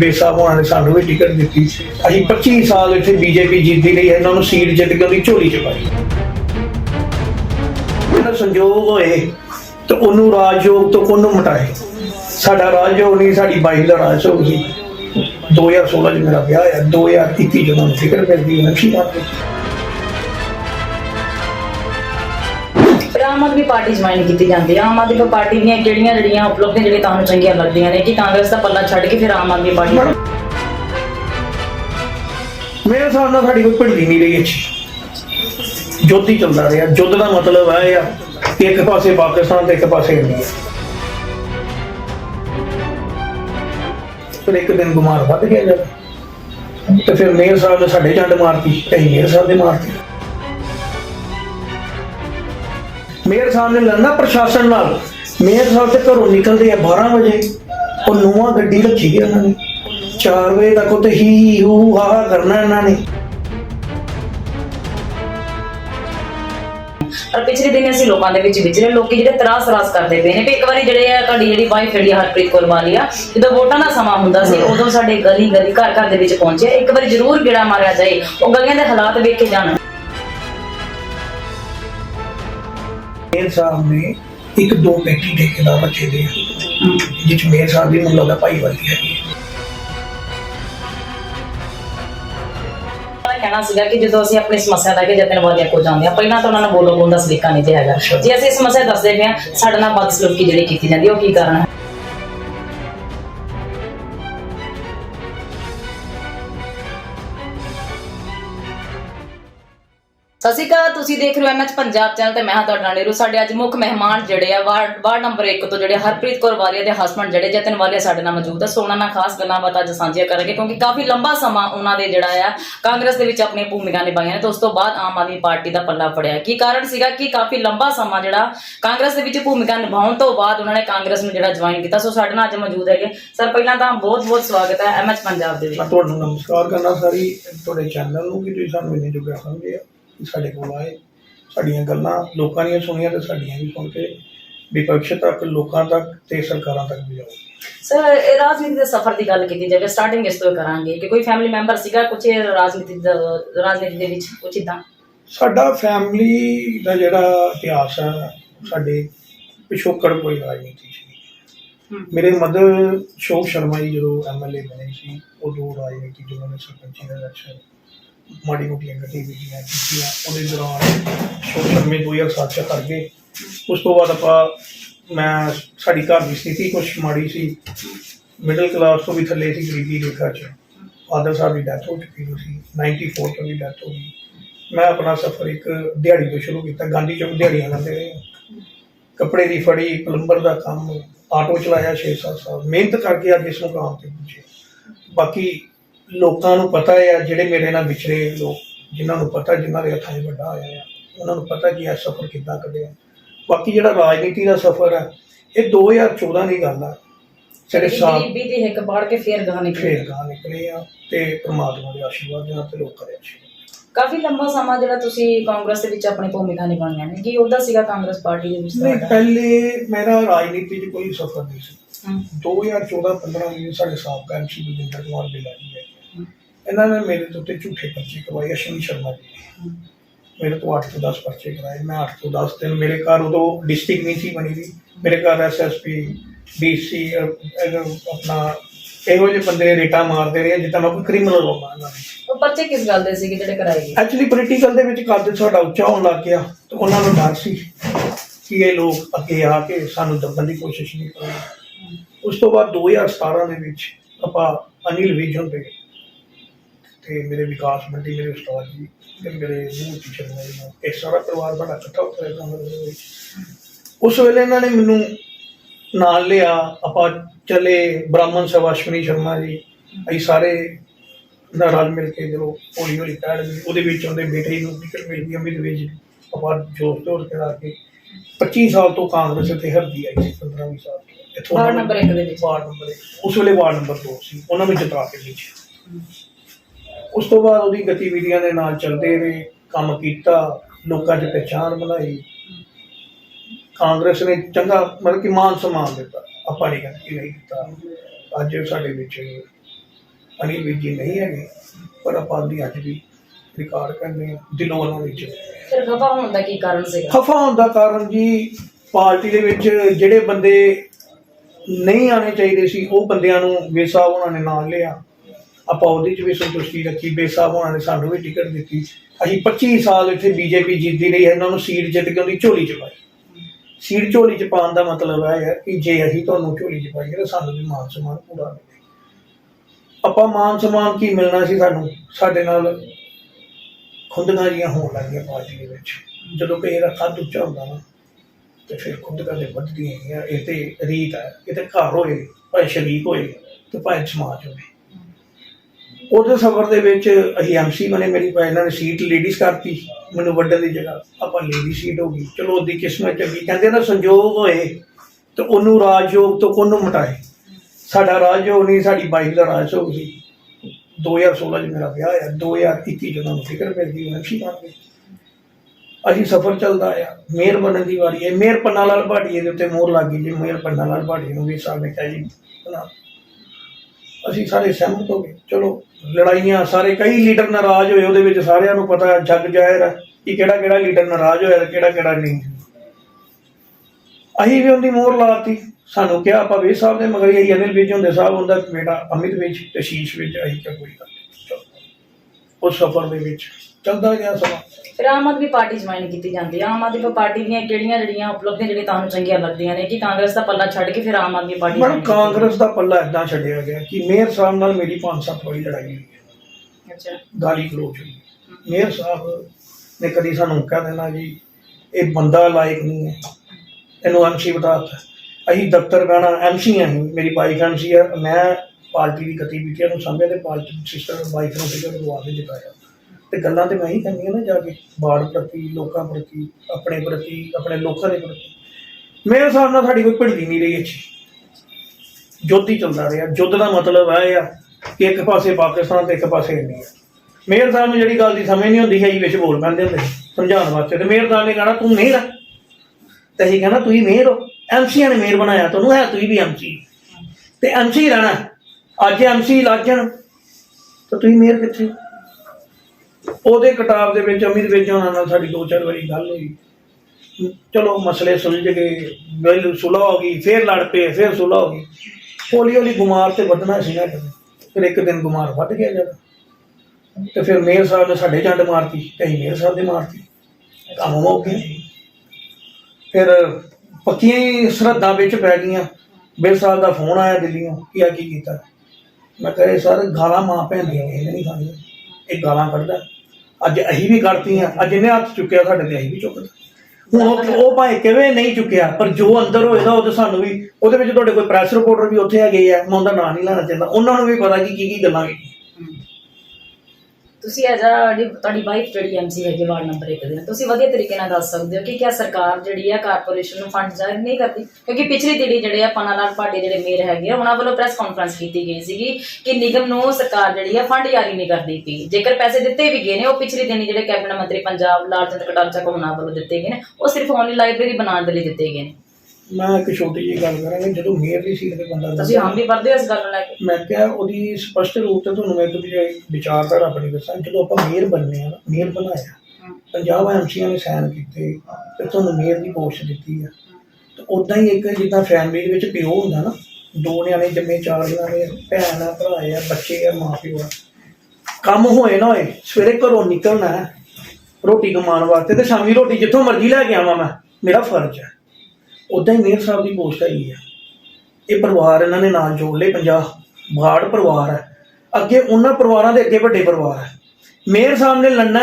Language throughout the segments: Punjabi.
ਬੇਸਾ ਹੋਣਾ ਨੇ ਸਾਨੂੰ ਵੀ ਟਿਕਟ ਦਿੱਤੀ ਅਸੀਂ 25 ਸਾਲ ਇੱਥੇ ਬੀਜੇਪੀ ਜਿੱਤਦੀ ਰਹੀ, ਇਹਨਾਂ ਨੂੰ ਸੀਟ ਜਿੱਤ ਕੇ ਉਹਦੀ ਝੋਲੀ ਚ ਪਾਈ। ਇਹਨਾਂ ਸੰਜੋਗ ਹੋਏ ਤੇ ਉਹਨੂੰ ਰਾਜਯੋਗ ਤੋਂ ਕੋਨੂੰ ਮਟਾਏ। ਸਾਡਾ ਰਾਜਯੋਗ ਨਹੀਂ, ਸਾਡੀ ਬਾਈ ਦਾ ਰਾਜਯੋਗ ਸੀ। 2016 ਚ ਮੇਰਾ ਵਿਆਹ ਹੋਇਆ 2021 ਚ ਉਹਨਾਂ ਨੂੰ ਫਿਕਰ ਪੈਂਦੀ ਬਾਤ ਆਮ ਆਦਮੀ ਪਾਰਟੀ ਜੁਆਇਨ ਕੀਤੀ ਜਾਂਦੀ ਹੈ ਆਮ ਆਦਮੀ ਪਾਰਟੀ ਦੀਆਂ ਕਿਹੜੀਆਂ ਜਿਹੜੀਆਂ ਉਪਲਬਧੀਆਂ ਜਿਹੜੀਆਂ ਤੁਹਾਨੂੰ ਚੰਗੀਆਂ ਲੱਗਦੀਆਂ ਨੇ ਕਿ ਕਾਂਗਰਸ ਦਾ ਪੱਲਾ ਛੱਡ ਕੇ ਫਿਰ ਆਮ ਆਦਮੀ ਪਾਰਟੀ ਮੇਰੇ ਹਿਸਾਬ ਨਾਲ ਸਾਡੀ ਕੋਈ ਭਿੜਦੀ ਨਹੀਂ ਰਹੀ ਅੱਛੀ ਜੋਤੀ ਚੱਲਦਾ ਰਿਹਾ। ਜੁੱਧ ਦਾ ਮਤਲਬ ਹੈ ਆ ਇੱਕ ਪਾਸੇ ਪਾਕਿਸਤਾਨ ਤੇ ਇੱਕ ਪਾਸੇ ਇੰਡੀਆ। ਫਿਰ ਇੱਕ ਦਿਨ ਗੁਮਾਰ ਵੱਧ ਗਿਆ ਜਦ। ਤੇ ਫਿਰ ਮੇਰ ਸਾਹਿਬ ਨੇ ਸਾਡੇ ਝੰਡ ਮਾਰਤੀ ਕਈ ਮੇਰ ਸਾਹਿਬ ਦੇ ਮਾਰਤੀ। ਮੇਰ ਸਾਹਿਬ ਨੇ ਲੜਨਾ ਪ੍ਰਸ਼ਾਸਨ ਨਾਲ। ਮੇਰ ਸਾਹਿਬ ਤੇ ਘਰੋਂ ਨਿਕਲਦੇ ਆ 12 ਵਜੇ। ਉਹ ਨੂੰਹਾਂ ਗੱਡੀ ਰੱਖੀ ਗਈ ਉਹਨਾਂ ਨੇ। 4 ਵਜੇ ਤੱਕ ਉੱਤੇ ਹੀ ਹੂ ਹਾ ਕਰਨਾ ਇਹਨਾਂ ਨੇ। ਪਰ ਪਿਛਲੇ ਦਿਨ ਅਸੀਂ ਲੋਕਾਂ ਦੇ ਵਿੱਚ ਵਿਚਰੇ ਲੋਕੀ ਜਿਹੜੇ ਤਰਾਸ ਤਰਾਸ ਕਰਦੇ ਪਏ ਨੇ ਕਿ ਇੱਕ ਵਾਰੀ ਜਿਹੜੇ ਆ ਤੁਹਾਡੀ ਜਿਹੜੀ ਵਾਈਫ ਜਿਹੜੀ ਹਰਪ੍ਰੀਤ ਕੌਰ ਵਾਲੀ ਆ, ਜਦੋਂ ਵੋਟਾਂ ਦਾ ਸਮਾਂ ਹੁੰਦਾ ਸੀ, ਉਦੋਂ ਸਾਡੇ ਗਲੀ ਗਲੀ ਘਰ ਘਰ ਦੇ ਵਿੱਚ ਪਹੁੰਚੇ, ਇੱਕ ਵਾਰੀ ਜ਼ਰੂਰ ਗੇੜਾ ਮਾਰਿਆ ਜਾਏ, ਉਹ ਗਲੀਆਂ ਦੇ ਹਾਲਾਤ ਵੇਖੇ ਜਾਣ। ਮੇਰ ਸਾਹਿਬ ਨੇ ਇੱਕ ਦੋ ਬੇਟੀ ਠੇਕੇਦਾਰ ਬੱਚੇ ਦੇ ਜਿਸ ਮੇਰ ਸਾਹਿਬ ਦੀ ਮੁੱਲਾ ਦਾ ਭਾਈ ਵਾਲੀ ਹੈ ਕਹਿਣਾ ਸੀਗਾ ਕਿ ਜਦੋਂ ਅਸੀਂ ਆਪਣੀ ਸਮੱਸਿਆ ਲੈ ਕੇ ਜਤਨ ਵਾਲਿਆਂ ਕੋਲ ਜਾਂਦੇ ਆ ਪਹਿਲਾਂ ਤਾਂ ਉਹਨਾਂ ਨੂੰ ਬੋਲੋ ਬੋਲਣ ਦਾ ਸਲੀਕਾ ਨਹੀਂ ਤੇ ਹੈਗਾ। ਜੇ ਅਸੀਂ ਸਮੱਸਿਆ ਦੱਸਦੇ ਪਏ ਆ ਸਾਡੇ ਨਾਲ ਬਦਸਲੂਕੀ ਜਿਹੜੀ ਕੀਤੀ ਜਾਂਦੀ ਉਹ ਕੀ ਕਾਰਨ ਹੈ? ਸਤਿ ਸ਼੍ਰੀ ਅਕਾਲ, ਤੁਸੀਂ ਦੇਖ ਰਹੇ ਹੋ ਐਮਐਚ ਪੰਜਾਬ ਚੈਨਲ ਤੇ ਮੈਂ ਹਾਂ ਤੁਹਾਡਾ ਨੀਰੂ ਸਾਡੇ ਅੱਜ ਮੁੱਖ ਮਹਿਮਾਨ ਜਿਹੜੇ ਆ, ਵਾਰਡ ਵਾਰਡ ਨੰਬਰ 1 ਤੋਂ ਜਿਹੜੇ ਹਰਪ੍ਰੀਤ ਕੌਰ ਵਾਲੀਆ ਦੇ ਹਸਬੰਡ ਜਿਹੜੇ ਜਤਨ ਵਾਲੀਆ ਸਾਡੇ ਨਾਲ ਮੌਜੂਦ ਆ। ਸੋ ਨਾਲ ਖਾਸ ਗੱਲਾਂ ਬਾਤਾਂ ਅੱਜ ਸਾਂਝੀਆਂ ਕਰਾਂਗੇ, ਕਿਉਂਕਿ ਕਾਫੀ ਲੰਬਾ ਸਮਾਂ ਉਹਨਾਂ ਦੇ ਜਿਹੜਾ ਆ, ਕਾਂਗਰਸ ਦੇ ਵਿੱਚ ਆਪਣੀਆਂ ਭੂਮਿਕਾ ਨਿਭਾਈਆਂ ਨੇ ਤੇ ਉਸ ਤੋਂ ਬਾਅਦ ਆਮ ਆਦਮੀ ਪਾਰਟੀ ਦਾ ਪੱਲਾ ਫੜਿਆ। ਕੀ ਕਾਰਨ ਸੀਗਾ ਕਿ ਕਾਫੀ ਲੰਬਾ ਸਮਾਂ ਜਿਹੜਾ ਕਾਂਗਰਸ ਦੇ ਵਿੱਚ ਭੂਮਿਕਾ ਨਿਭਾਉਣ ਤੋਂ ਬਾਅਦ ਉਹਨਾਂ ਨੇ ਕਾਂਗਰਸ ਨੂੰ ਜਿਹੜਾ ਜੁਆਇਨ ਕੀਤਾ। ਸੋ ਸਾਡੇ ਨਾਲ ਅੱਜ ਮੌਜੂਦ ਹੈਗੇ। ਸਰ, ਪਹਿਲਾਂ ਤਾਂ ਬਹੁਤ ਬਹੁਤ ਸਵਾਗਤ ਹੈ ਐਮਐਚ ਪੰਜਾਬ ਦੇ ਵਿੱਚ। ਤੁਹਾਨੂੰ ਨਮਸਕਾਰ ਕਰਨਾ ਸਾਰੀ ਤੁਹਾਡੇ ਚੈਨਲ ਨੂੰ ਕਿ ਤੁਸੀਂ ਸਾਨੂੰ ਇੰਨੇ ਜੁਗਿਆ ਸਮਝੇ ਸਾਡੇ ਕੋਲ ਆਏ। ਸਾਡੀਆਂ ਗੱਲਾਂ ਲੋਕਾਂ ਦੀਆਂ ਸੁਣੀਆਂ ਤੇ ਸਾਡੀਆਂ ਵੀ ਸੁਣ ਕੇ ਵਿਪਕਸ਼ ਤੱਕ ਲੋਕਾਂ ਤੱਕ ਤੇ ਸਰਕਾਰਾਂ ਤੱਕ ਵੀ ਜਾਓ। ਸਰ ਇਹ ਰਾਜਨੀਤੀ ਦੇ ਸਫ਼ਰ ਦੀ ਗੱਲ ਕੀਤੀ ਜਾਵੇ ਸਟਾਰਟਿੰਗ ਇਸ ਤੋਂ ਕਰਾਂਗੇ ਕਿ ਕੋਈ ਫੈਮਿਲੀ ਮੈਂਬਰ ਸੀਗਾ ਕੁਝ ਰਾਜਨੀਤੀ ਦਾ ਰਾਜਨੀਤੀ ਦੇ ਵਿੱਚ ਕੁਝ ਇਦਾਂ ਸਾਡਾ ਫੈਮਿਲੀ ਦਾ ਜਿਹੜਾ ਇਤਿਹਾਸ ਹੈ ਸਾਡੇ ਪਿਛੋਕੜ ਕੋਈ ਰਾਜਨੀਤੀ ਸੀ। ਮੇਰੇ ਮਦਰ ਸ਼ੋਕ ਸ਼ਰਮਾ ਜੀ ਜਦੋਂ ਐਮਐਲਏ ਬਣੇ ਸੀ ਉਦੋਂ ਰਾਜਨੀਤੀ ਜਦੋਂ ਨੇ ਸਰਪੰਚੀ ਦਾ ਇਲੈਕਸ਼ਨ ਮਾੜੀ ਮੋਟੀਆਂ ਗਤੀਵਿਧੀਆਂ ਕੀਤੀਆਂ ਉਹਦੇ ਦੌਰਾਨ ਸ਼ੋਕ ਸ਼ਰਮੇ 2007 ਚ ਕਰ ਗਏ। ਉਸ ਤੋਂ ਬਾਅਦ ਆਪਾਂ, ਮੈਂ ਸਾਡੀ ਘਰ ਦੀ ਸਥਿਤੀ ਕੁਛ ਮਾੜੀ ਸੀ। ਮਿਡਲ ਕਲਾਸ ਤੋਂ ਵੀ ਥੱਲੇ ਸੀ, ਗਰੀਬੀ ਰੇਖਾ ਚ। ਫਾਦਰ ਸਾਹਿਬ ਦੀ ਡੈਥ ਹੋ ਚੁੱਕੀ ਸੀ 94 ਤੋਂ ਵੀ ਡੈਥ ਹੋ ਗਈ। ਮੈਂ ਆਪਣਾ ਸਫ਼ਰ ਇੱਕ ਦਿਹਾੜੀ ਤੋਂ ਸ਼ੁਰੂ ਕੀਤਾ, ਗਾਂਧੀ ਚੌਕ ਦਿਹਾੜੀਆਂ ਕਰਦੇ ਰਹੇ। ਕੱਪੜੇ ਦੀ ਫੜੀ, ਪਲੰਬਰ ਦਾ ਕੰਮ, ਆਟੋ ਚਲਾਇਆ 6-7 ਸਾਲ। ਮਿਹਨਤ ਕਰਕੇ ਅੱਜ ਇਸ ਮੁਕਾਮ ਤੇ ਪਹੁੰਚੇ ਬਾਕੀ ਲੋਕਾਂ ਨੂੰ ਪਤਾ ਹੈ ਜਿਹੜੇ ਮੇਰੇ ਨਾਲ ਵਿਚਰੇ ਲੋਕ ਜਿਨ੍ਹਾਂ ਨੂੰ ਪਤਾ ਜਿਨ੍ਹਾਂ ਦੇ ਹੱਥਾਂ 'ਚ ਵੱਡਾ ਹੋਇਆ ਆ ਉਹਨਾਂ ਨੂੰ ਪਤਾ ਕਿ ਇਹ ਸਫ਼ਰ ਕਿੱਦਾਂ ਕੱਢਿਆ। ਬਾਕੀ ਜਿਹੜਾ ਰਾਜਨੀਤੀ ਦਾ ਸਫ਼ਰ ਹੈ ਇਹ 2014 ਦੀ ਗੱਲ ਆ। ਸਾਡੇ ਸਾਹ ਦੀ ਹਿੱਕ ਪਾੜ ਕੇ ਫੇਰ ਗਾਹ ਨਿਕਲੀ। ਫੇਰ ਗਾਂ ਨਿਕਲੇ ਆ ਤੇ ਪ੍ਰਮਾਤਮਾ ਦੇ ਆਸ਼ੀਰਵਾਦ ਨਾਲ ਤੇ ਲੋਕਾਂ ਦੇ ਆਸ਼ੀਰਵਾਦ। ਕਾਫੀ ਲੰਬਾ ਸਮਾਂ ਜਿਹੜਾ ਤੁਸੀਂ ਕਾਂਗਰਸ ਦੇ ਵਿੱਚ ਆਪਣੀ ਭੂਮਿਕਾ ਨਿਭਾਈਆਂ ਨੇ ਕੀ ਉਹਦਾ ਸੀਗਾ ਕਾਂਗਰਸ ਪਾਰਟੀ ਦੇ ਵਿੱਚ ਨਹੀਂ? ਪਹਿਲੇ ਮੇਰਾ ਰਾਜਨੀਤੀ 'ਚ ਕੋਈ ਸਫ਼ਰ ਨਹੀਂ ਸੀ। ਹਮ, 2014-15 ਵਿੱਚ ਸਾਡੇ ਸਾਬਕਾ ਐਮਸੀ ਬਲਜਿੰਦਰ ਕੁਮਾਰ ਬਿੱਲਾ ਜੀ ਹੈ। ਇਹਨਾਂ ਨੇ ਮੇਰੇ ਤੋਂ ਉੱਤੇ ਝੂਠੇ ਪਰਚੇ ਕਰਵਾਏ ਅਸ਼ਵਨੀ ਸ਼ਰਮਾ ਜੀ ਨੇ। ਮੇਰੇ ਤੋਂ 8 ਤੋਂ 10 ਪਰਚੇ ਕਰਾਏ ਮੈਂ 8 ਤੋਂ 10 ਦਿਨ ਮੇਰੇ ਘਰ ਉਦੋਂ ਡਿਸਟ੍ਰਿਕਟ ਨਹੀਂ ਸੀ ਬਣੀ ਦੀ ਮੇਰੇ ਘਰ ਐਸਐਸਪੀ ਡੀਸੀ ਆਪਣਾ ਇਹੋ ਜਿਹੇ ਬੰਦੇ ਰੇਟਾ ਮਾਰਦੇ ਰਹੇ ਜਿੱਦਾਂ ਮੈਂ ਕੋਈ ਕ੍ਰਿਮੀਨਲ ਹੋਵਾਂ ਇਹਨਾਂ ਨੇ ਬੱਚੇ ਕਿਸ ਗੱਲ ਦੇ ਸੀਗੇ ਜਿਹੜੇ ਕਰਾਏ ਗਏ? ਐਕਚੁਅਲੀ ਪੋਲੀਟੀਕਲ ਦੇ ਵਿੱਚ ਕੱਦ ਸਾਡਾ ਉੱਚਾ ਹੋਣ ਲੱਗ ਗਿਆ ਤੇ ਉਹਨਾਂ ਨੂੰ ਡਰ ਸੀ ਕਿ ਇਹ ਲੋਕ ਅੱਗੇ ਆ ਕੇ ਸਾਨੂੰ ਦੱਬਣ ਦੀ ਕੋਸ਼ਿਸ਼ ਨਹੀਂ ਕਰਨਗੇ। ਉਸ ਤੋਂ ਬਾਅਦ 2017 ਦੇ ਵਿੱਚ ਆਪਾਂ ਅਨਿਲ ਵਿਜਨ ਤੇ ਤੇ ਮੇਰੇ ਵਿਕਾਸ ਮੰਡੀ ਮੇਰੇ ਉਸਤਾਦ ਜੀ ਤੇ ਮੇਰੇ ਸ਼ਰਮਾ ਜੀ ਨਾਲ ਇਹ ਸਾਰਾ ਪਰਿਵਾਰ ਬੜਾ ਇਕੱਠਾ ਕੇ ਰਹਿੰਦਾ ਦੇ ਵਿੱਚ ਉਸ ਵੇਲੇ ਇਹਨਾਂ ਨੇ ਮੈਨੂੰ ਨਾਲ ਲਿਆ। ਆਪਾਂ ਚਲੇ ਬ੍ਰਾਹਮਣ ਸਭਾ ਅਸ਼ਵਨੀ ਸ਼ਰਮਾ ਜੀ। ਅਸੀਂ ਸਾਰੇ ਦਾ ਰਲ ਮਿਲ ਕੇ ਜਦੋਂ ਹੌਲੀ ਹੌਲੀ ਗਈ ਉਹਦੇ ਵਿੱਚ ਉਹਦੇ ਬੇਟੇ ਨੂੰ ਟਿਕਟ ਮਿਲ ਗਈ ਅਮਿਤ ਵਿੱਚ ਆਪਾਂ ਜੋਸ਼ ਤੋੜ ਕੇ ਲਾ ਕੇ 25 ਸਾਲ ਤੋਂ ਕਾਂਗਰਸ ਇੱਥੇ ਹਰਦੀ ਆਈ ਸੀ 15 20 ਸਾਲ ਇੱਥੋਂ ਵਾਰਡ ਨੰਬਰ ਇੱਕ ਦੇ ਵਿੱਚ। Ward number. ਉਸ ਵੇਲੇ ਵਾਰਡ ਨੰਬਰ 2 ਸੀ ਉਹਨਾਂ ਨੂੰ ਜਿਤਾ ਕੇ ਵਿੱਚ ਉਸ ਤੋਂ ਬਾਅਦ ਉਹਦੀ ਗਤੀਵਿਧੀਆਂ ਦੇ ਨਾਲ ਚੱਲਦੇ ਰਹੇ ਕੰਮ ਕੀਤਾ ਲੋਕਾਂ 'ਚ ਪਛਾਣ ਬਣਾਈ। ਕਾਂਗਰਸ ਨੇ ਚੰਗਾ ਮਤਲਬ ਕਿ ਮਾਨ ਸਨਮਾਨ ਦਿੱਤਾ। ਆਪਾਂ ਨਹੀਂ ਕਹਿੰਦੇ ਨਹੀਂ ਦਿੱਤਾ। ਅੱਜ ਸਾਡੇ ਵਿੱਚ ਅਨਿਲ ਵੀਰ ਜੀ ਨਹੀਂ ਹੈਗੇ ਪਰ ਆਪਾਂ ਦੀ ਅੱਜ ਵੀ ਰਿਕਾਰਡ ਕਰਦੇ ਹਾਂ ਦਿਲੋਂ ਉਹਨਾਂ ਵਿੱਚ। ਫਿਰ ਖਫਾ ਹੋਣ ਦਾ ਕੀ ਕਾਰਨ ਸੀਗਾ? ਖਫਾ ਹੋਣ ਦਾ ਕਾਰਨ ਜੀ ਪਾਰਟੀ ਦੇ ਵਿੱਚ ਜਿਹੜੇ ਬੰਦੇ ਨਹੀਂ ਆਣੇ ਚਾਹੀਦੇ ਸੀ ਉਹ ਬੰਦਿਆਂ ਨੂੰ ਬੇਸਾਬ ਉਹਨਾਂ ਨੇ ਨਾਲ ਲਿਆ। ਆਪਾਂ ਉਹਦੇ 'ਚ ਵੀ ਸੰਤੁਸ਼ਟੀ ਰੱਖੀ ਬੇਸਾਬ ਉਹਨਾਂ ਨੇ ਸਾਨੂੰ ਵੀ ਟਿਕਟ ਦਿੱਤੀ। ਅਸੀਂ 25 ਸਾਲ ਇੱਥੇ ਬੀਜੇਪੀ ਜਿੱਤਦੀ ਰਹੀ ਹੈ ਇਹਨਾਂ ਨੂੰ ਸੀਟ ਜਿੱਤ ਕੇ ਉਹਦੀ ਝੋਲੀ 'ਚ ਪਾਈ। ਸੀਟ ਝੋਲੀ 'ਚ ਪਾਉਣ ਦਾ ਮਤਲਬ ਇਹ ਹੈ ਕਿ ਜੇ ਅਸੀਂ ਤੁਹਾਨੂੰ ਝੋਲੀ 'ਚ ਪਾਈਏ ਤਾਂ ਸਾਨੂੰ ਵੀ ਮਾਨ ਸਨਮਾਨ ਪੂਰਾ ਮਿਲੇ। ਆਪਾਂ ਮਾਨ ਸਨਮਾਨ ਕੀ ਮਿਲਣਾ ਸੀ ਸਾਨੂੰ? ਸਾਡੇ ਨਾਲ ਖੁੰਦਕਾਂ ਜੀਆਂ ਹੋਣ ਲੱਗੀਆਂ ਪਾਰਟੀ ਦੇ ਵਿੱਚ। ਜਦੋਂ ਕਿਸੇ ਦਾ ਕੱਦ ਉੱਚਾ ਹੁੰਦਾ ਨਾ, ਤੇ ਫਿਰ ਖੁੰਦਕਾਂ ਦੇ ਵੱਧਦੀਆਂ ਹੈਗੀਆਂ ਇਹ ਤੇ ਰੀਤ ਹੈ, ਇਹ ਤੇ ਘਰ ਹੋਏ, ਭਾਵੇਂ ਸ਼ਰੀਕ ਹੋਏ ਤੇ ਭਾਵੇਂ ਸਮਾਜ ਹੋਵੇ। ਉਹਦੇ ਸਫ਼ਰ ਦੇ ਵਿੱਚ ਅਸੀਂ ਐਮਸੀ ਬਣੇ, ਮੇਰੀ ਭਾਈ ਇਹਨਾਂ ਨੇ ਸੀਟ ਲੇਡੀਜ਼ ਕਰਤੀ ਮੈਨੂੰ ਵੱਡਣ ਦੀ ਜਗ੍ਹਾ, ਆਪਾਂ ਲੇਡੀ ਸੀਟ ਹੋ ਗਈ। ਚਲੋ ਉਹਦੀ ਕਿਸਮਤ ਚੰਗੀ, ਕਹਿੰਦੇ ਨਾ ਸੰਜੋਗ ਹੋਏ ਤੇ ਉਹਨੂੰ ਰਾਜਯੋਗ ਤੋਂ ਉਹਨੂੰ ਮਟਾਏ। ਸਾਡਾ ਰਾਜਯੋਗ ਨਹੀਂ, ਸਾਡੀ ਬਾਈਕ ਦਾ ਰਾਜਯੋਗ ਸੀ। 2016 ਚ ਮੇਰਾ ਵਿਆਹ ਹੋਇਆ 2021 ਜਦੋਂ ਨੂੰ ਫਿਕਰ ਮਿਲ ਗਈ ਐਮਸੀ ਬਣ ਗਈ। ਅਸੀਂ ਸਫ਼ਰ ਚੱਲਦਾ ਆ ਮੇਰ ਬਣਨ ਦੀ ਵਾਰੀ ਹੈ ਮੇਰ ਪੰਨਾ ਲਾਲ ਭਾਟੀਏ ਦੇ ਉੱਤੇ ਮੋਹਰ ਲੱਗ ਗਈ, ਜੀ ਮੇਰ ਪੰਨਾ ਲਾਲ ਭਾਟੀਏ ਨੂੰ ਵੀ ਸਾਹਿਬ ਨੇ ਕਿਹਾ ਜੀ ਅਸੀਂ ਸਾਰੇ ਸਹਿਮਤ ਹੋ ਗਏ। ਚਲੋ, ਲੜਾਈਆਂ ਸਾਰੇ, ਕਈ ਲੀਡਰ ਨਾਰਾਜ਼ ਹੋਏ, ਉਹਦੇ ਵਿੱਚ ਸਾਰਿਆਂ ਨੂੰ ਪਤਾ ਜੱਗ ਜ਼ਾਹਿਰ ਹੈ ਕਿ ਕਿਹੜਾ ਕਿਹੜਾ ਲੀਡਰ ਨਾਰਾਜ਼ ਹੋਇਆ ਕਿਹੜਾ ਕਿਹੜਾ ਨਹੀਂ। ਅਸੀਂ ਵੀ ਉਹਦੀ ਮੋਹਰ ਲਾਤੀ। ਸਾਨੂੰ ਕਿਹਾ ਆਪਾਂ ਵੇ ਸਾਹਿਬ ਦੇ ਮਗਰ ਹੀ ਅਨਿਲ ਵਿਜ ਹੁੰਦੇ ਸਾਹਿਬ ਹੁੰਦਾ ਬੇਟਾ ਅਮਿਤ ਵਿੱਚ ਤੇ ਵਿੱਚ ਅਸੀਂ ਕਿਹਾ ਕੋਈ ਗੱਲ ਨਹੀਂ। ਉਸ ਸਫ਼ਰ ਦੇ ਵਿੱਚ ਚੱਲਦਾ ਗਿਆ ਸਮਾਂ। ਫਿਰ ਆਮ ਆਦਮੀ ਪਾਰਟੀ ਜੁਆਇਨ ਕੀਤੀ ਜਾਂਦੀ ਹੈ ਆਮ ਆਦਮੀ ਪਾਰਟੀ ਦੀਆਂ ਕਿਹੜੀਆਂ ਜਿਹੜੀਆਂ ਉਪਲਬਧੀਆਂ ਜਿਹੜੀਆਂ ਤੁਹਾਨੂੰ ਚੰਗੀਆਂ ਲੱਗਦੀਆਂ ਨੇ ਕਿ ਕਾਂਗਰਸ ਦਾ ਪੱਲਾ ਛੱਡ ਕੇ ਫਿਰ ਆਮ ਆਦਮੀ ਪਾਰਟੀ join ਕੀਤੀ? ਕਾਂਗਰਸ ਦਾ ਪੱਲਾ ਇਦਾਂ ਛੱਡਿਆ ਗਿਆ ਕਿ ਮੇਅਰ ਸਾਹਿਬ ਨਾਲ ਮੇਰੀ ਪੰਜ ਸੱਤ ਵਾਰੀ ਲੜਾਈ ਹੋਈ ਹੈ। ਅੱਛਾ। ਗਾਲੀ ਗਲੋਚ ਹੋਈ ਮੇਅਰ ਸਾਹਿਬ ਨੇ ਕਦੀ ਸਾਨੂੰ ਕਹਿ ਦੇਣਾ ਜੀ ਇਹ ਬੰਦਾ ਲਾਇਕ ਨਹੀਂ ਹੈ। ਇਹਨੂੰ ਐਮਸੀ ਬਤਾਤਾ ਅਸੀਂ ਦਫ਼ਤਰ ਬਹਿਣਾ ਐਮਸੀ ਹਾਂ ਮੇਰੀ ਵਾਈਫ ਐਮਸੀ ਹੈ। ਮੈਂ ਪਾਰਟੀ ਦੀ ਗਤੀਵਿਧੀਆਂ ਨੂੰ ਸਾਹਮਣੇ ਤੇ ਪਾਰਟੀ ਸਿਸਟਰ ਵਾਈਫ ਨੂੰ ਟਿਕਟ ਦਵਾ ਕੇ ਜਿਤਾਇਆ। ਤੇ ਗੱਲਾਂ ਤੇ ਮੈਂ ਹੀ ਕਰਨੀਆਂ ਨਾ ਜਾ ਕੇ ਬਾੜ ਪ੍ਰਤੀ, ਲੋਕਾਂ ਪ੍ਰਤੀ, ਆਪਣੇ ਪ੍ਰਤੀ, ਆਪਣੇ ਲੋਕਾਂ ਦੇ ਪ੍ਰਤੀ। ਮੇਰੇ ਹਿਸਾਬ ਨਾਲ ਸਾਡੀ ਕੋਈ ਭਿੜਦੀ ਨਹੀਂ ਰਹੀ ਅੱਛੀ ਜੋਤੀ ਚੱਲਦਾ ਰਿਹਾ। ਜੁੱਧ ਦਾ ਮਤਲਬ ਇਹ ਆ ਕਿ ਇੱਕ ਪਾਸੇ ਪਾਕਿਸਤਾਨ ਤੇ ਇੱਕ ਪਾਸੇ ਇੰਡੀਆ। ਮੇਰ ਸਾਹਿਬ ਨੂੰ ਜਿਹੜੀ ਗੱਲ ਦੀ ਸਮਝ ਨਹੀਂ ਹੁੰਦੀ ਹੈ ਜੀ ਵਿੱਚ ਬੋਲ ਪੈਂਦੇ ਹੁੰਦੇ ਸਮਝਾਉਣ ਵਾਸਤੇ। ਤੇ ਮੇਰ ਸਾਹਿਬ ਨੇ ਕਹਿਣਾ, ਤੂੰ ਮੇਰ ਆ। ਤੇ ਅਸੀਂ ਕਹਿਣਾ ਤੂੰ ਹੀ। ਮੇਰ ਹੋ ਐਮਸੀਆਂ ਨੇ ਮੇਰ ਬਣਾਇਆ। ਤੈਨੂੰ ਹੈ ਤੂੰ ਵੀ ਐਮਸੀ ਤੇ ਐਮਸੀ ਰਹਿਣਾ। ਅੱਜ ਐਮਸੀ ਲੱਗ ਜਾਣ। ਤਾਂ ਤੁਸੀਂ ਮੇਰ ਕਿੱਥੇ? ਉਹਦੇ ਕਿਤਾਬ ਦੇ ਵਿੱਚ ਅਮਿਤ ਵਿੱਚ ਉਹਨਾਂ ਨਾਲ ਸਾਡੀ ਦੋ ਚਾਰ ਵਾਰੀ ਗੱਲ ਹੋਈ। ਚਲੋ ਮਸਲੇ ਸੁਲਝ ਗਏ, ਗੱਲ ਸੁਲਹ ਹੋ ਗਈ, ਫੇਰ ਲੜ ਪਏ, ਫੇਰ ਸੁਲਹ ਹੋ ਗਈ। ਹੌਲੀ ਹੌਲੀ ਬਿਮਾਰ ਤੇ ਵੱਧਣਾ ਸੀਗਾ ਫਿਰ ਇੱਕ ਦਿਨ ਬਿਮਾਰ ਵੱਧ ਗਿਆ ਜਦ ਤੇ ਫਿਰ ਮੇਰ ਸਾਹਿਬ ਨੇ ਸਾਡੇ ਜੰਡ ਮਾਰਤੀ, ਤੇ ਅਸੀਂ ਮੇਰ ਸਾਹਿਬ ਦੇ ਮਾਰਤੀ। ਕੰਮ ਹੋ ਗਿਆ। ਫਿਰ ਪੱਕੀਆਂ ਹੀ ਸਰਹੱਦਾਂ ਵਿੱਚ ਪੈ ਗਈਆਂ। ਮੇਰ ਸਾਹਿਬ ਦਾ ਫੋਨ ਆਇਆ ਦਿੱਲੀੋਂ ਕੀ ਆ ਕੀ ਕੀਤਾ। ਮੈਂ ਕਹੇ ਸਰ, ਗਾਲਾਂ ਮਾਂ ਭੈਣ ਦੀਆਂ ਇਹ ਨਹੀਂ ਖਾਣੀਆਂ ਇਹ ਗਾਲਾਂ ਕੱਢਦਾ। ਅੱਜ ਅਸੀਂ ਵੀ ਕੱਢਤੀਆਂ ਅੱਜ ਇਹਨੇ ਹੱਥ ਚੁੱਕਿਆ ਸਾਡੇ ਤੇ ਅਸੀਂ ਵੀ ਚੁੱਕਦੇ ਉਹ ਉਹ ਭਾਵੇਂ ਕਿਵੇਂ ਨਹੀਂ ਚੁੱਕਿਆ ਪਰ ਜੋ ਅੰਦਰ ਹੋਏਗਾ ਉਹ ਤੇ ਸਾਨੂੰ ਵੀ ਉਹਦੇ ਵਿੱਚ ਤੁਹਾਡੇ ਕੋਈ ਪ੍ਰੈਸ ਰਿਪੋਰਟਰ ਵੀ ਉੱਥੇ ਹੈਗੇ ਆ ਮੈਂ ਉਹਦਾ ਨਾਂ ਨਹੀਂ ਲੈਣਾ ਚਾਹੁੰਦਾ। ਉਹਨਾਂ ਨੂੰ ਵੀ ਪਤਾ ਕਿ ਕੀ ਕੀ ਗੱਲਾਂ ਕੀਤੀਆਂ ਤੁਸੀਂ ਐਜ਼ ਆ ਤੁਹਾਡੀ ਵਾਈਫ ਜਿਹੜੀ ਐਮਸੀ ਹੈਗੀ, ਵਾਰਡ ਨੰਬਰ 1 ਦੇ, ਤੁਸੀਂ ਵਧੀਆ ਤਰੀਕੇ ਨਾਲ ਦੱਸ ਸਕਦੇ ਹੋ ਕਿ ਕਿਆ ਸਰਕਾਰ ਜਿਹੜੀ ਹੈ ਕਾਰਪੋਰੇਸ਼ਨ ਨੂੰ ਫੰਡ ਜਾਰੀ ਨਹੀਂ ਕਰਦੀ? ਕਿਉਂਕਿ ਪਿਛਲੀ ਦਿਨੀ ਜਿਹੜੇ ਆ ਪਨਾਲਾਲ ਪਾਟੇ ਜਿਹੜੇ ਮੇਅਰ ਹੈਗੇ ਆ, ਉਹਨਾਂ ਵੱਲੋਂ ਪ੍ਰੈਸ ਕਾਨਫਰੰਸ ਕੀਤੀ ਗਈ ਸੀਗੀ ਕਿ ਨਿਗਮ ਨੂੰ ਸਰਕਾਰ ਜਿਹੜੀ ਆ ਫੰਡ ਜਾਰੀ ਨਹੀਂ ਕਰਦੀ ਪਈ। ਜੇਕਰ ਪੈਸੇ ਦਿੱਤੇ ਵੀ ਗਏ ਨੇ, ਉਹ ਪਿਛਲੇ ਦਿਨ ਜਿਹੜੇ ਕੈਬਨਿਟ ਮੰਤਰੀ ਪੰਜਾਬ ਲਾਲ ਲਾਲਚੰਦ ਕਟਾਲਚਾ ਉਹਨਾਂ ਵੱਲੋਂ ਦਿੱਤੇ ਗਏ ਨੇ, ਉਹ ਸਿਰਫ ਓਨਲੀ ਲਾਇਬ੍ਰੇਰੀ ਬਣਾਉਣ ਦੇ ਲਈ ਦਿੱਤੇ ਗਏ ਨੇ। ਮੈਂ ਇੱਕ ਛੋਟੀ ਜਿਹੀ ਗੱਲ ਕਰਾਂਗਾ ਜਦੋਂ ਮੇਅਰ ਦੀ ਸੀਟ ਤੇ ਬੰਦਾ ਤੁਸੀਂ ਹਾਂ ਵੀ ਪੜਦੇ ਇਸ ਗੱਲ ਨੂੰ ਲੈ ਕੇ? ਮੈਂ ਕਿਹਾ ਉਹਦੀ ਸਪਸ਼ਟ ਰੂਪ ਤੇ ਤੁਹਾਨੂੰ ਮੈਂ ਇੱਕ ਵੀ ਵਿਚਾਰਧਾਰਾ ਆਪਣੀ ਦੱਸਾਂ ਜਦੋਂ ਆਪਾਂ ਮੇਅਰ ਬਣਨੇ ਆ ਮੇਅਰ ਬਣਾਇਆ ਪੰਜਾਬ ਐਮਸੀਆਂ ਨੇ ਸਾਈਨ ਕੀਤੇ ਤੇ ਤੁਹਾਨੂੰ ਮੇਅਰ ਦੀ ਪੋਸਟ ਦਿੱਤੀ ਆ। ਤੇ ਉਦਾਂ ਹੀ ਇੱਕ ਜਿੱਦਾਂ ਫੈਮਿਲੀ ਦੇ ਵਿੱਚ ਪਿਓ ਹੁੰਦਾ ਨਾ ਦੋ ਨਿਆਣੇ ਜੰਮੇ ਚਾਰ ਨਿਆਣੇ ਭੈਣ ਆ ਭਰਾ ਆ ਬੱਚੇ ਆ ਮਾਂ ਪਿਓ ਆ। ਕੰਮ ਹੋਏ ਨਾ ਹੋਏ ਸਵੇਰੇ ਘਰੋਂ ਨਿਕਲਣਾ ਰੋਟੀ ਕਮਾਉਣ ਵਾਸਤੇ ਤੇ ਸ਼ਾਮੀ ਰੋਟੀ ਜਿੱਥੋਂ ਮਰਜ਼ੀ ਲੈ ਕੇ ਆਵਾਂ ਮੈਂ ਮੇਰਾ ਫਰਜ਼ ਹੈ। ਉਦਾਂ ਹੀ ਮੇਅਰ ਸਾਹਿਬ ਦੀ ਪੋਸਟ ਹੈਗੀ ਆ। ਇਹ ਪਰਿਵਾਰ ਇਹਨਾਂ ਨੇ ਨਾਲ ਜੋੜ ਲਏ 50 ਬਾੜ ਪਰਿਵਾਰ ਹੈ। ਅੱਗੇ ਉਹਨਾਂ ਪਰਿਵਾਰਾਂ ਦੇ ਅੱਗੇ ਵੱਡੇ ਪਰਿਵਾਰ ਹੈ। ਮੇਅਰ ਸਾਹਿਬ ਨੇ ਲੜਨਾ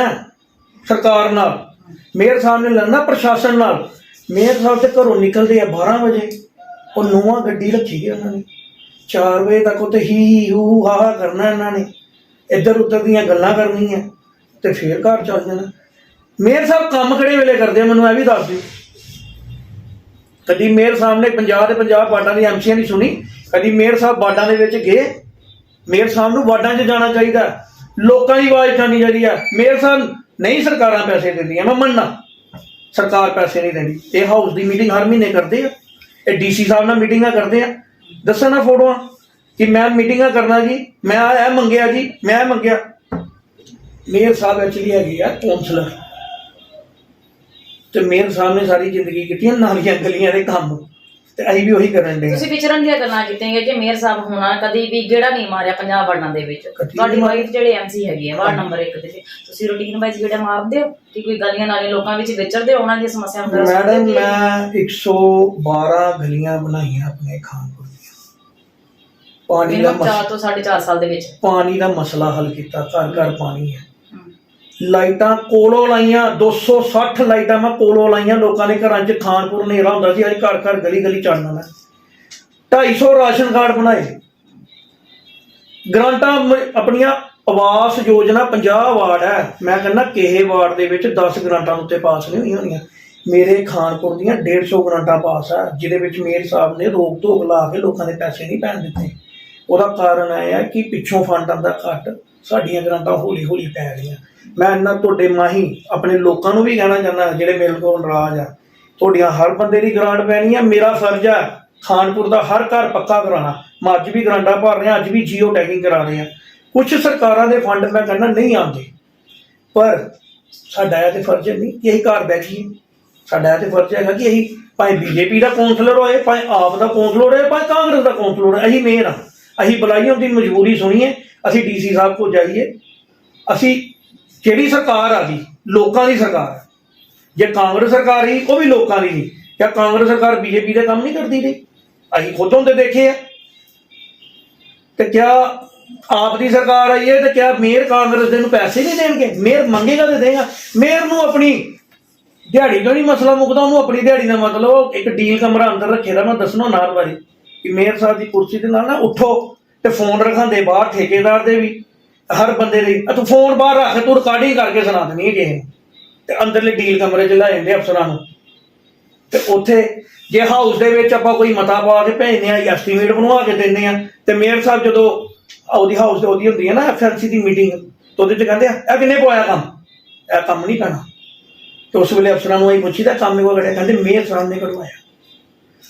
ਸਰਕਾਰ ਨਾਲ, ਮੇਅਰ ਸਾਹਿਬ ਨੇ ਲੜਨਾ ਪ੍ਰਸ਼ਾਸਨ ਨਾਲ। ਮੇਅਰ ਸਾਹਿਬ ਤੇ ਘਰੋਂ ਨਿਕਲਦੇ ਆ 12 ਵਜੇ। ਉਹ ਨੌਵਾਂ ਗੱਡੀ ਰੱਖੀ ਹੈ ਉਹਨਾਂ ਨੇ। 4 ਵਜੇ ਤੱਕ ਉੱਤੇ ਹੀ ਹੀ ਹੂ ਹੂ ਹਾ ਕਰਨਾ ਇਹਨਾਂ ਨੇ। ਇੱਧਰ ਉੱਧਰ ਦੀਆਂ ਗੱਲਾਂ ਕਰਨੀਆਂ। ਤੇ ਫੇਰ ਘਰ ਚੱਲ ਜਾਣਾ। ਮੇਅਰ ਸਾਹਿਬ ਕੰਮ ਕਿਹੜੇ ਵੇਲੇ ਕਰਦੇ ਆ? ਮੈਨੂੰ ਇਹ ਵੀ ਦੱਸ ਦਿਓ। ਕਦੀ ਮੇਅਰ ਸਾਹਿਬ ਨੇ 50 ਦੇ 50 ਵਾਰਡਾਂ ਦੀ ਐਮਸੀਆਂ ਦੀ ਸੁਣੀ, ਕਦੀ ਮੇਅਰ ਸਾਹਿਬ ਵਾਰਡਾਂ ਦੇ ਵਿੱਚ ਗਏ। ਮੇਅਰ ਸਾਹਿਬ ਨੂੰ ਵਾਰਡਾਂ 'ਚ ਜਾਣਾ ਚਾਹੀਦਾ। ਲੋਕਾਂ ਦੀ ਆਵਾਜ਼ ਉਠਾਉਣੀ ਚਾਹੀਦੀ ਆ। ਮੇਅਰ ਸਾਹਿਬ ਨਹੀਂ ਸਰਕਾਰਾਂ ਪੈਸੇ ਦਿੰਦੀਆਂ, ਮੈਂ ਮੰਨਣਾ ਸਰਕਾਰ ਪੈਸੇ ਨਹੀਂ ਦਿੰਦੀ। ਇਹ ਹਾਊਸ ਦੀ ਮੀਟਿੰਗ ਹਰ ਮਹੀਨੇ ਕਰਦੇ ਆ। ਇਹ ਡੀਸੀ ਸਾਹਿਬ ਨਾਲ ਮੀਟਿੰਗਾਂ ਕਰਦੇ ਆ। ਦੱਸਣ ਨਾ ਫੋਟੋਆਂ ਕਿ ਮੈਂ ਮੀਟਿੰਗਾਂ ਕਰਨਾ ਜੀ, ਮੈਂ ਇਹ ਮੰਗਿਆ ਜੀ, ਮੈਂ ਇਹ ਮੰਗਿਆ। ਮੇਅਰ ਸਾਹਿਬ ਐਕਚੁਅਲੀ ਹੈਗੇ ਆ ਕਾਉਂਸਲਰ ਤੇ ਮੇਅਰ ਸਾਹਿਬ ਨੇ ਸਾਰੀ ਜ਼ਿੰਦਗੀ ਕੀਤੀਆਂ ਨਾਲੀਆਂ ਗਲੀਆਂ ਦੇ ਕੰਮ। ਤੇ ਅਸੀਂ ਵੀ ਉਹੀ ਕਰਨ ਦੇ ਤੁਸੀਂ ਵਿਚਰਨ ਦੀਆਂ ਗੱਲਾਂ ਕੀਤੀਆਂ ਕਿ ਮੇਅਰ ਸਾਹਿਬ ਹੋਣਾ ਕਦੀ ਵੀ ਗੇੜਾ ਨਹੀਂ ਮਾਰਿਆ ਪੰਜਾਬ ਵੜਨਾਂ ਦੇ ਵਿੱਚ। ਤੁਹਾਡੀ। ਵਾਈਫ ਜਿਹੜੇ ਐਮਸੀ ਹੈਗੇ ਆ ਵਾਰਡ ਨੰਬਰ 1 ਦੇ ਵਿੱਚ। ਤੁਸੀਂ ਰੂਟੀਨ ਵਾਈਜ਼ ਗੇੜਾ ਮਾਰਦੇ ਹੋ ਕਿ ਕੋਈ ਗਲੀਆਂ ਨਾਲੇ ਲੋਕਾਂ ਵਿੱਚ ਵਿਚਰਦੇ ਉਹਨਾਂ ਸਮੱਸਿਆਵਾਂ ਵਗੈਰਾ ਸੁਣਦੇ ਮੈਡਮ ਮੈਂ 112 ਗਲੀਆਂ ਬਣਾਈਆਂ ਆਪਣੇ ਖਾਨਪੁਰ ਦੀਆਂ। ਪਾਣੀ ਦਾ minimum ਚਾਰ ਮਸ- ਤੋਂ 4.5 ਸਾਲ ਦੇ ਵਿੱਚ। ਪਾਣੀ ਦਾ ਮਸਲਾ ਹੱਲ ਕੀਤਾ ਘਰ ਘਰ ਪਾਣੀ ਹੈ। ਲਾਈਟਾਂ ਕੋਲੋਂ ਲਾਈਆਂ 260 ਲਾਈਟਾਂ ਮੈਂ ਕੋਲੋਂ ਲਾਈਆਂ। ਲੋਕਾਂ ਦੇ ਘਰਾਂ 'ਚ ਖਾਨਪੁਰ ਹਨੇਰਾ ਹੁੰਦਾ ਸੀ, ਅੱਜ ਘਰ ਘਰ ਗਲੀ ਗਲੀ ਚਾਨਣਾ ਮੈਂ 250 ਰਾਸ਼ਨ ਕਾਰਡ ਬਣਾਏ। ਗ੍ਰਾਂਟਾਂ ਮ- ਆਪਣੀਆਂ ਆਵਾਸ ਯੋਜਨਾ 50 ਵਾਰਡ ਹੈ। ਮੈਂ ਕਹਿੰਦਾ ਕਿਹੇ ਵਾਰਡ ਦੇ ਵਿੱਚ 10 ਗ੍ਰਾਂਟਾਂ ਉੱਤੇ ਪਾਸ ਨਹੀਂ ਹੋਈਆਂ ਹੋਣੀਆਂ। ਮੇਰੇ ਖਾਨਪੁਰ ਦੀਆਂ 150 ਗ੍ਰਾਂਟਾਂ ਪਾਸ ਆ, ਜਿਹਦੇ ਵਿੱਚ ਮੇਅਰ ਸਾਹਿਬ ਨੇ ਰੋਕ ਧੋਕ ਲਾ ਕੇ ਲੋਕਾਂ ਦੇ ਪੈਸੇ ਨਹੀਂ ਪੈਣ ਦਿੱਤੇ। ਉਹਦਾ ਕਾਰਨ ਇਹ ਹੈ ਕਿ ਪਿੱਛੋਂ ਫੰਡਾਂ ਦਾ ਘੱਟ, ਸਾਡੀਆਂ ਗ੍ਰਾਂਟਾਂ ਹੌਲੀ ਹੌਲੀ ਪੈ ਰਹੀਆਂ। ਮੈਂ ਇਹਨਾਂ ਤੁਹਾਡੇ ਮਾਹੀ, ਆਪਣੇ ਲੋਕਾਂ ਨੂੰ ਵੀ ਕਹਿਣਾ ਚਾਹੁੰਦਾ ਜਿਹੜੇ ਮੇਰੇ ਕੋਲ ਨਾਰਾਜ਼ ਆ। ਤੁਹਾਡੀਆਂ ਹਰ ਬੰਦੇ ਦੀ ਗ੍ਰਾਂਟ ਪੈਣੀ ਆ, ਮੇਰਾ ਫਰਜ਼ ਆ ਖਾਨਪੁਰ ਦਾ ਹਰ ਘਰ ਪੱਕਾ ਕਰਾਉਣਾ। ਮੈਂ ਅੱਜ ਵੀ ਗ੍ਰਾਂਟਾਂ ਭਰ ਰਿਹਾ, ਅੱਜ ਵੀ ਜੀਓ ਟੈਗਿੰਗ ਕਰਾ ਰਹੇ ਆ। ਕੁਝ ਸਰਕਾਰਾਂ ਦੇ ਫੰਡ ਮੈਂ ਕਹਿੰਦਾ ਨਹੀਂ ਆਉਂਦੇ। ਪਰ ਸਾਡਾ ਇਹ ਤੇ ਫਰਜ਼ ਨਹੀਂ ਕਿ ਅਸੀਂ ਘਰ ਬੈਠੀਏ। ਸਾਡਾ ਇਹ ਤੇ ਫਰਜ਼ ਹੈਗਾ ਕਿ ਅਸੀਂ ਭਾਵੇਂ ਬੀਜੇਪੀ ਦਾ ਕਾਉਂਸਲਰ ਹੋਏ, ਭਾਵੇਂ ਆਪ ਦਾ ਕਾਉਂਸਲਰ ਹੋਏ, ਭਾਵੇਂ ਕਾਂਗਰਸ ਦਾ ਕਾਉਂਸਲਰ ਹੋਏ, ਅਸੀਂ ਮੇਨ ਆ। ਅਸੀਂ ਬੁਲਾਈਏ, ਉਹਦੀ ਮਜਬੂਰੀ ਸੁਣੀਏ, ਅਸੀਂ ਡੀਸੀ ਸਾਹਿਬ ਕੋਲ ਜਾਈਏ। ਅਸੀਂ ਕਿਹੜੀ ਸਰਕਾਰ ਆ ਗਈ, ਲੋਕਾਂ ਦੀ ਸਰਕਾਰ ਜੇ ਕਾਂਗਰਸ ਸਰਕਾਰ ਹੀ ਉਹ ਵੀ ਲੋਕਾਂ ਦੀ ਨਹੀਂ। ਜਾਂ ਕਾਂਗਰਸ ਸਰਕਾਰ ਬੀਜੇਪੀ ਦੇ ਕੰਮ ਨਹੀਂ ਕਰਦੀ ਰਹੀ। ਅਸੀਂ ਖੁਦ ਹੁੰਦੇ ਦੇਖੇ ਆ। ਤੇ ਕਿਆ ਆਪ ਦੀ ਸਰਕਾਰ ਆਈ ਹੈ ਤੇ ਕਿਆ ਮੇਅਰ ਕਾਂਗਰਸ ਦੇ ਨੂੰ ਪੈਸੇ ਨਹੀਂ ਦੇਣਗੇ? ਮੇਅਰ ਮੰਗੇਗਾ ਤੇ ਦੇਗਾ। ਮੇਅਰ ਨੂੰ ਆਪਣੀ ਦਿਹਾੜੀ ਦਾ ਨਹੀਂ ਮਸਲਾ ਮੁਕਦਾ, ਉਹਨੂੰ ਆਪਣੀ ਦਿਹਾੜੀ ਦਾ ਮਤਲਬ ਇੱਕ ਡੀਲ ਕਮਰਾ ਅੰਦਰ ਰੱਖੇ ਦਾ, ਮੈਂ ਦੱਸਣਾ ਨਾਲ ਵਾਰੀ ਕਿ ਮੇਅਰ ਸਾਹਿਬ ਦੀ ਕੁਰਸੀ ਦੇ ਨਾਲ ਨਾ ਉੱਠੋ ਤੇ ਫੋਨ ਰਖਾਂਦੇ ਬਾਹਰ ਠੇਕੇਦਾਰ ਦੇ ਵੀ, ਹਰ ਬੰਦੇ ਲਈ। ਤੂੰ ਫੋਨ ਬਾਹਰ ਰੱਖ, ਤੂੰ ਰਿਕਾਰਡਿੰਗ ਕਰਕੇ ਸੁਣਾ ਦੇਣੀ ਹੈ ਕਿਸੇ ਨੂੰ। ਤੇ ਅੰਦਰਲੇ ਡੀਲ ਕਮਰੇ 'ਚ ਲੈ ਜਾਂਦੇ ਅਫਸਰਾਂ ਨੂੰ। ਤੇ ਉੱਥੇ ਜੇ ਹਾਊਸ ਦੇ ਵਿੱਚ ਆਪਾਂ ਕੋਈ ਮਤਾ ਪਾ ਕੇ ਭੇਜਦੇ ਆ ਐਸਟੀਮੇਟ ਬਣਵਾ ਕੇ ਦਿੰਦੇ ਆ ਤੇ ਮੇਅਰ ਸਾਹਿਬ ਜਦੋਂ ਉਹਦੀ ਹਾਊਸ ਤੇ ਉਹਦੀ ਹੁੰਦੀ ਹੈ ਨਾ ਐਫਐਲਸੀ ਦੀ ਮੀਟਿੰਗ ਤੇ ਉਹਦੇ 'ਚ ਕਹਿੰਦੇ ਆ, ਇਹ ਕਿੰਨੇ ਪਵਾਇਆ ਕੰਮ? ਇਹ ਕੰਮ ਨਹੀਂ ਕਰਨਾ। ਤੇ ਉਸ ਵੇਲੇ ਅਫਸਰਾਂ ਨੂੰ ਇਹ ਪੁੱਛੀਦਾ, ਕੰਮ ਇਹ ਕਰਿਆ ਕਹਿੰਦੇ, ਮੇਅਰ ਸਾਹਿਬ ਨੇ ਕਰਵਾਇਆ।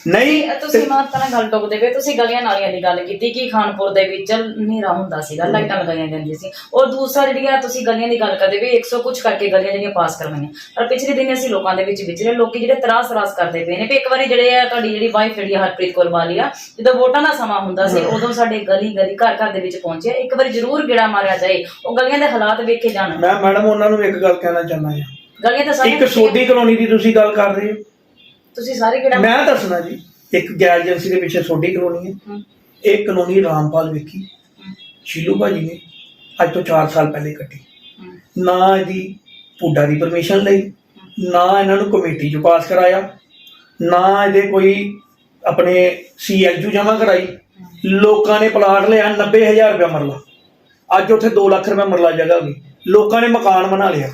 ਨਹੀਂ ਤੁਸੀਂ ਮਾਤਾ ਨਾਲ ਗੱਲ ਟੋਕਦੇ ਪਏ ਤੁਸੀਂ ਗਲੀਆਂ ਨਾਲੀਆਂ ਦੀ ਗੱਲ ਕੀਤੀ ਕਿ ਖਾਨਪੁਰ ਦੇ ਵਿੱਚ ਹਨੇਰਾ ਹੁੰਦਾ ਸੀਗਾ ਲਾਈਟਾਂ ਲਗਾਈਆਂ ਜਾਂਦੀਆਂ ਸੀ। ਔਰ ਦੂਸਰਾ ਜਿਹੜੀਆਂ ਤੁਸੀਂ ਗਲੀਆਂ ਦੀ ਗੱਲ ਕਰਦੇ ਪਏ 100 ਕੁਝ ਕਰਕੇ ਗਲੀਆਂ ਜਿਹੜੀਆਂ ਪਾਸ ਕਰਵਾਈਆਂ। ਪਰ ਪਿਛਲੇ ਦਿਨ ਅਸੀਂ ਲੋਕਾਂ ਦੇ ਵਿੱਚ ਵਿਚਰੇ ਲੋਕੀ ਜਿਹੜੇ ਤਰਾਸ ਤਰਾਸ ਕਰਦੇ ਪਏ ਨੇ ਵੀ ਇੱਕ ਵਾਰੀ ਜਿਹੜੇ ਆ ਤੁਹਾਡੀ ਜਿਹੜੀ ਵਾਈਫ ਜਿਹੜੀ ਆ ਹਰਪ੍ਰੀਤ ਕੌਰ ਬਾਲੀਆ ਜਦੋਂ ਵੋਟਾਂ ਦਾ ਸਮਾਂ ਹੁੰਦਾ ਸੀ ਉਦੋਂ ਸਾਡੇ ਗਲੀ ਗਲੀ ਘਰ ਘਰ ਦੇ ਵਿੱਚ ਪਹੁੰਚਿਆ ਇੱਕ ਵਾਰੀ ਜ਼ਰੂਰ ਗੇੜਾ ਮਾਰਿਆ ਜਾਏ ਉਹ ਗਲੀਆਂ ਦੇ ਹਾਲਾਤ ਵੇਖੇ ਜਾਣ। ਮੈਂ ਮੈਡਮ ਉਹਨਾਂ ਨੂੰ ਇੱਕ ਗੱਲ ਕਹਿਣਾ ਚਾਹੁੰਦਾ ਹਾਂ। ਗਲੀਆਂ ਤਾਂ ਸਾਰੀਆਂ ਇੱਕ ਸੋਡੀ ਕਲੋਨੀ ਦੀ ਤੁਸੀਂ ਗੱਲ ਕਰ ਰਹੇ ਹੋ। ਤੁਸੀਂ ਸਾਰੇ ਗੇੜਾ ਮੈਂ ਦੱਸਣਾ ਜੀ ਇੱਕ ਗੈਰ ਏਜੰਸੀ ਦੇ ਪਿੱਛੇ ਸੋਡੀ ਕਲੋਨੀ ਹੈ। ਇਹ ਕਲੋਨੀ ਰਾਮਪਾਲ ਵੇਖੀ ਸ਼ੀਲੂ ਭਾਜੀ ਨੇ ਅੱਜ ਤੋਂ 4 ਸਾਲ ਪਹਿਲੇ ਕੱਟੀ। ਨਾ ਇਹਦੀ ਪੁੱਡਾ ਦੀ ਪਰਮਿਸ਼ਨ ਲਈ ਨਾ ਇਹਨਾਂ ਨੂੰ ਕਮੇਟੀ 'ਚ ਪਾਸ ਕਰਾਇਆ ਨਾ ਇਹਦੇ ਕੋਈ ਆਪਣੇ ਸੀਐਲਯੂ ਜਮ੍ਹਾਂ ਕਰਾਈ। ਲੋਕਾਂ ਨੇ ਪਲਾਟ ਲਿਆ 90000 ਰੁਪਏ ਮਰਲਾ। ਅੱਜ ਉੱਥੇ 2 ਲੱਖ ਰੁਪਏ ਮਰਲਾ ਜਗ੍ਹਾ ਗਈ। ਲੋਕਾਂ ਨੇ ਮਕਾਨ ਬਣਾ ਲਿਆ।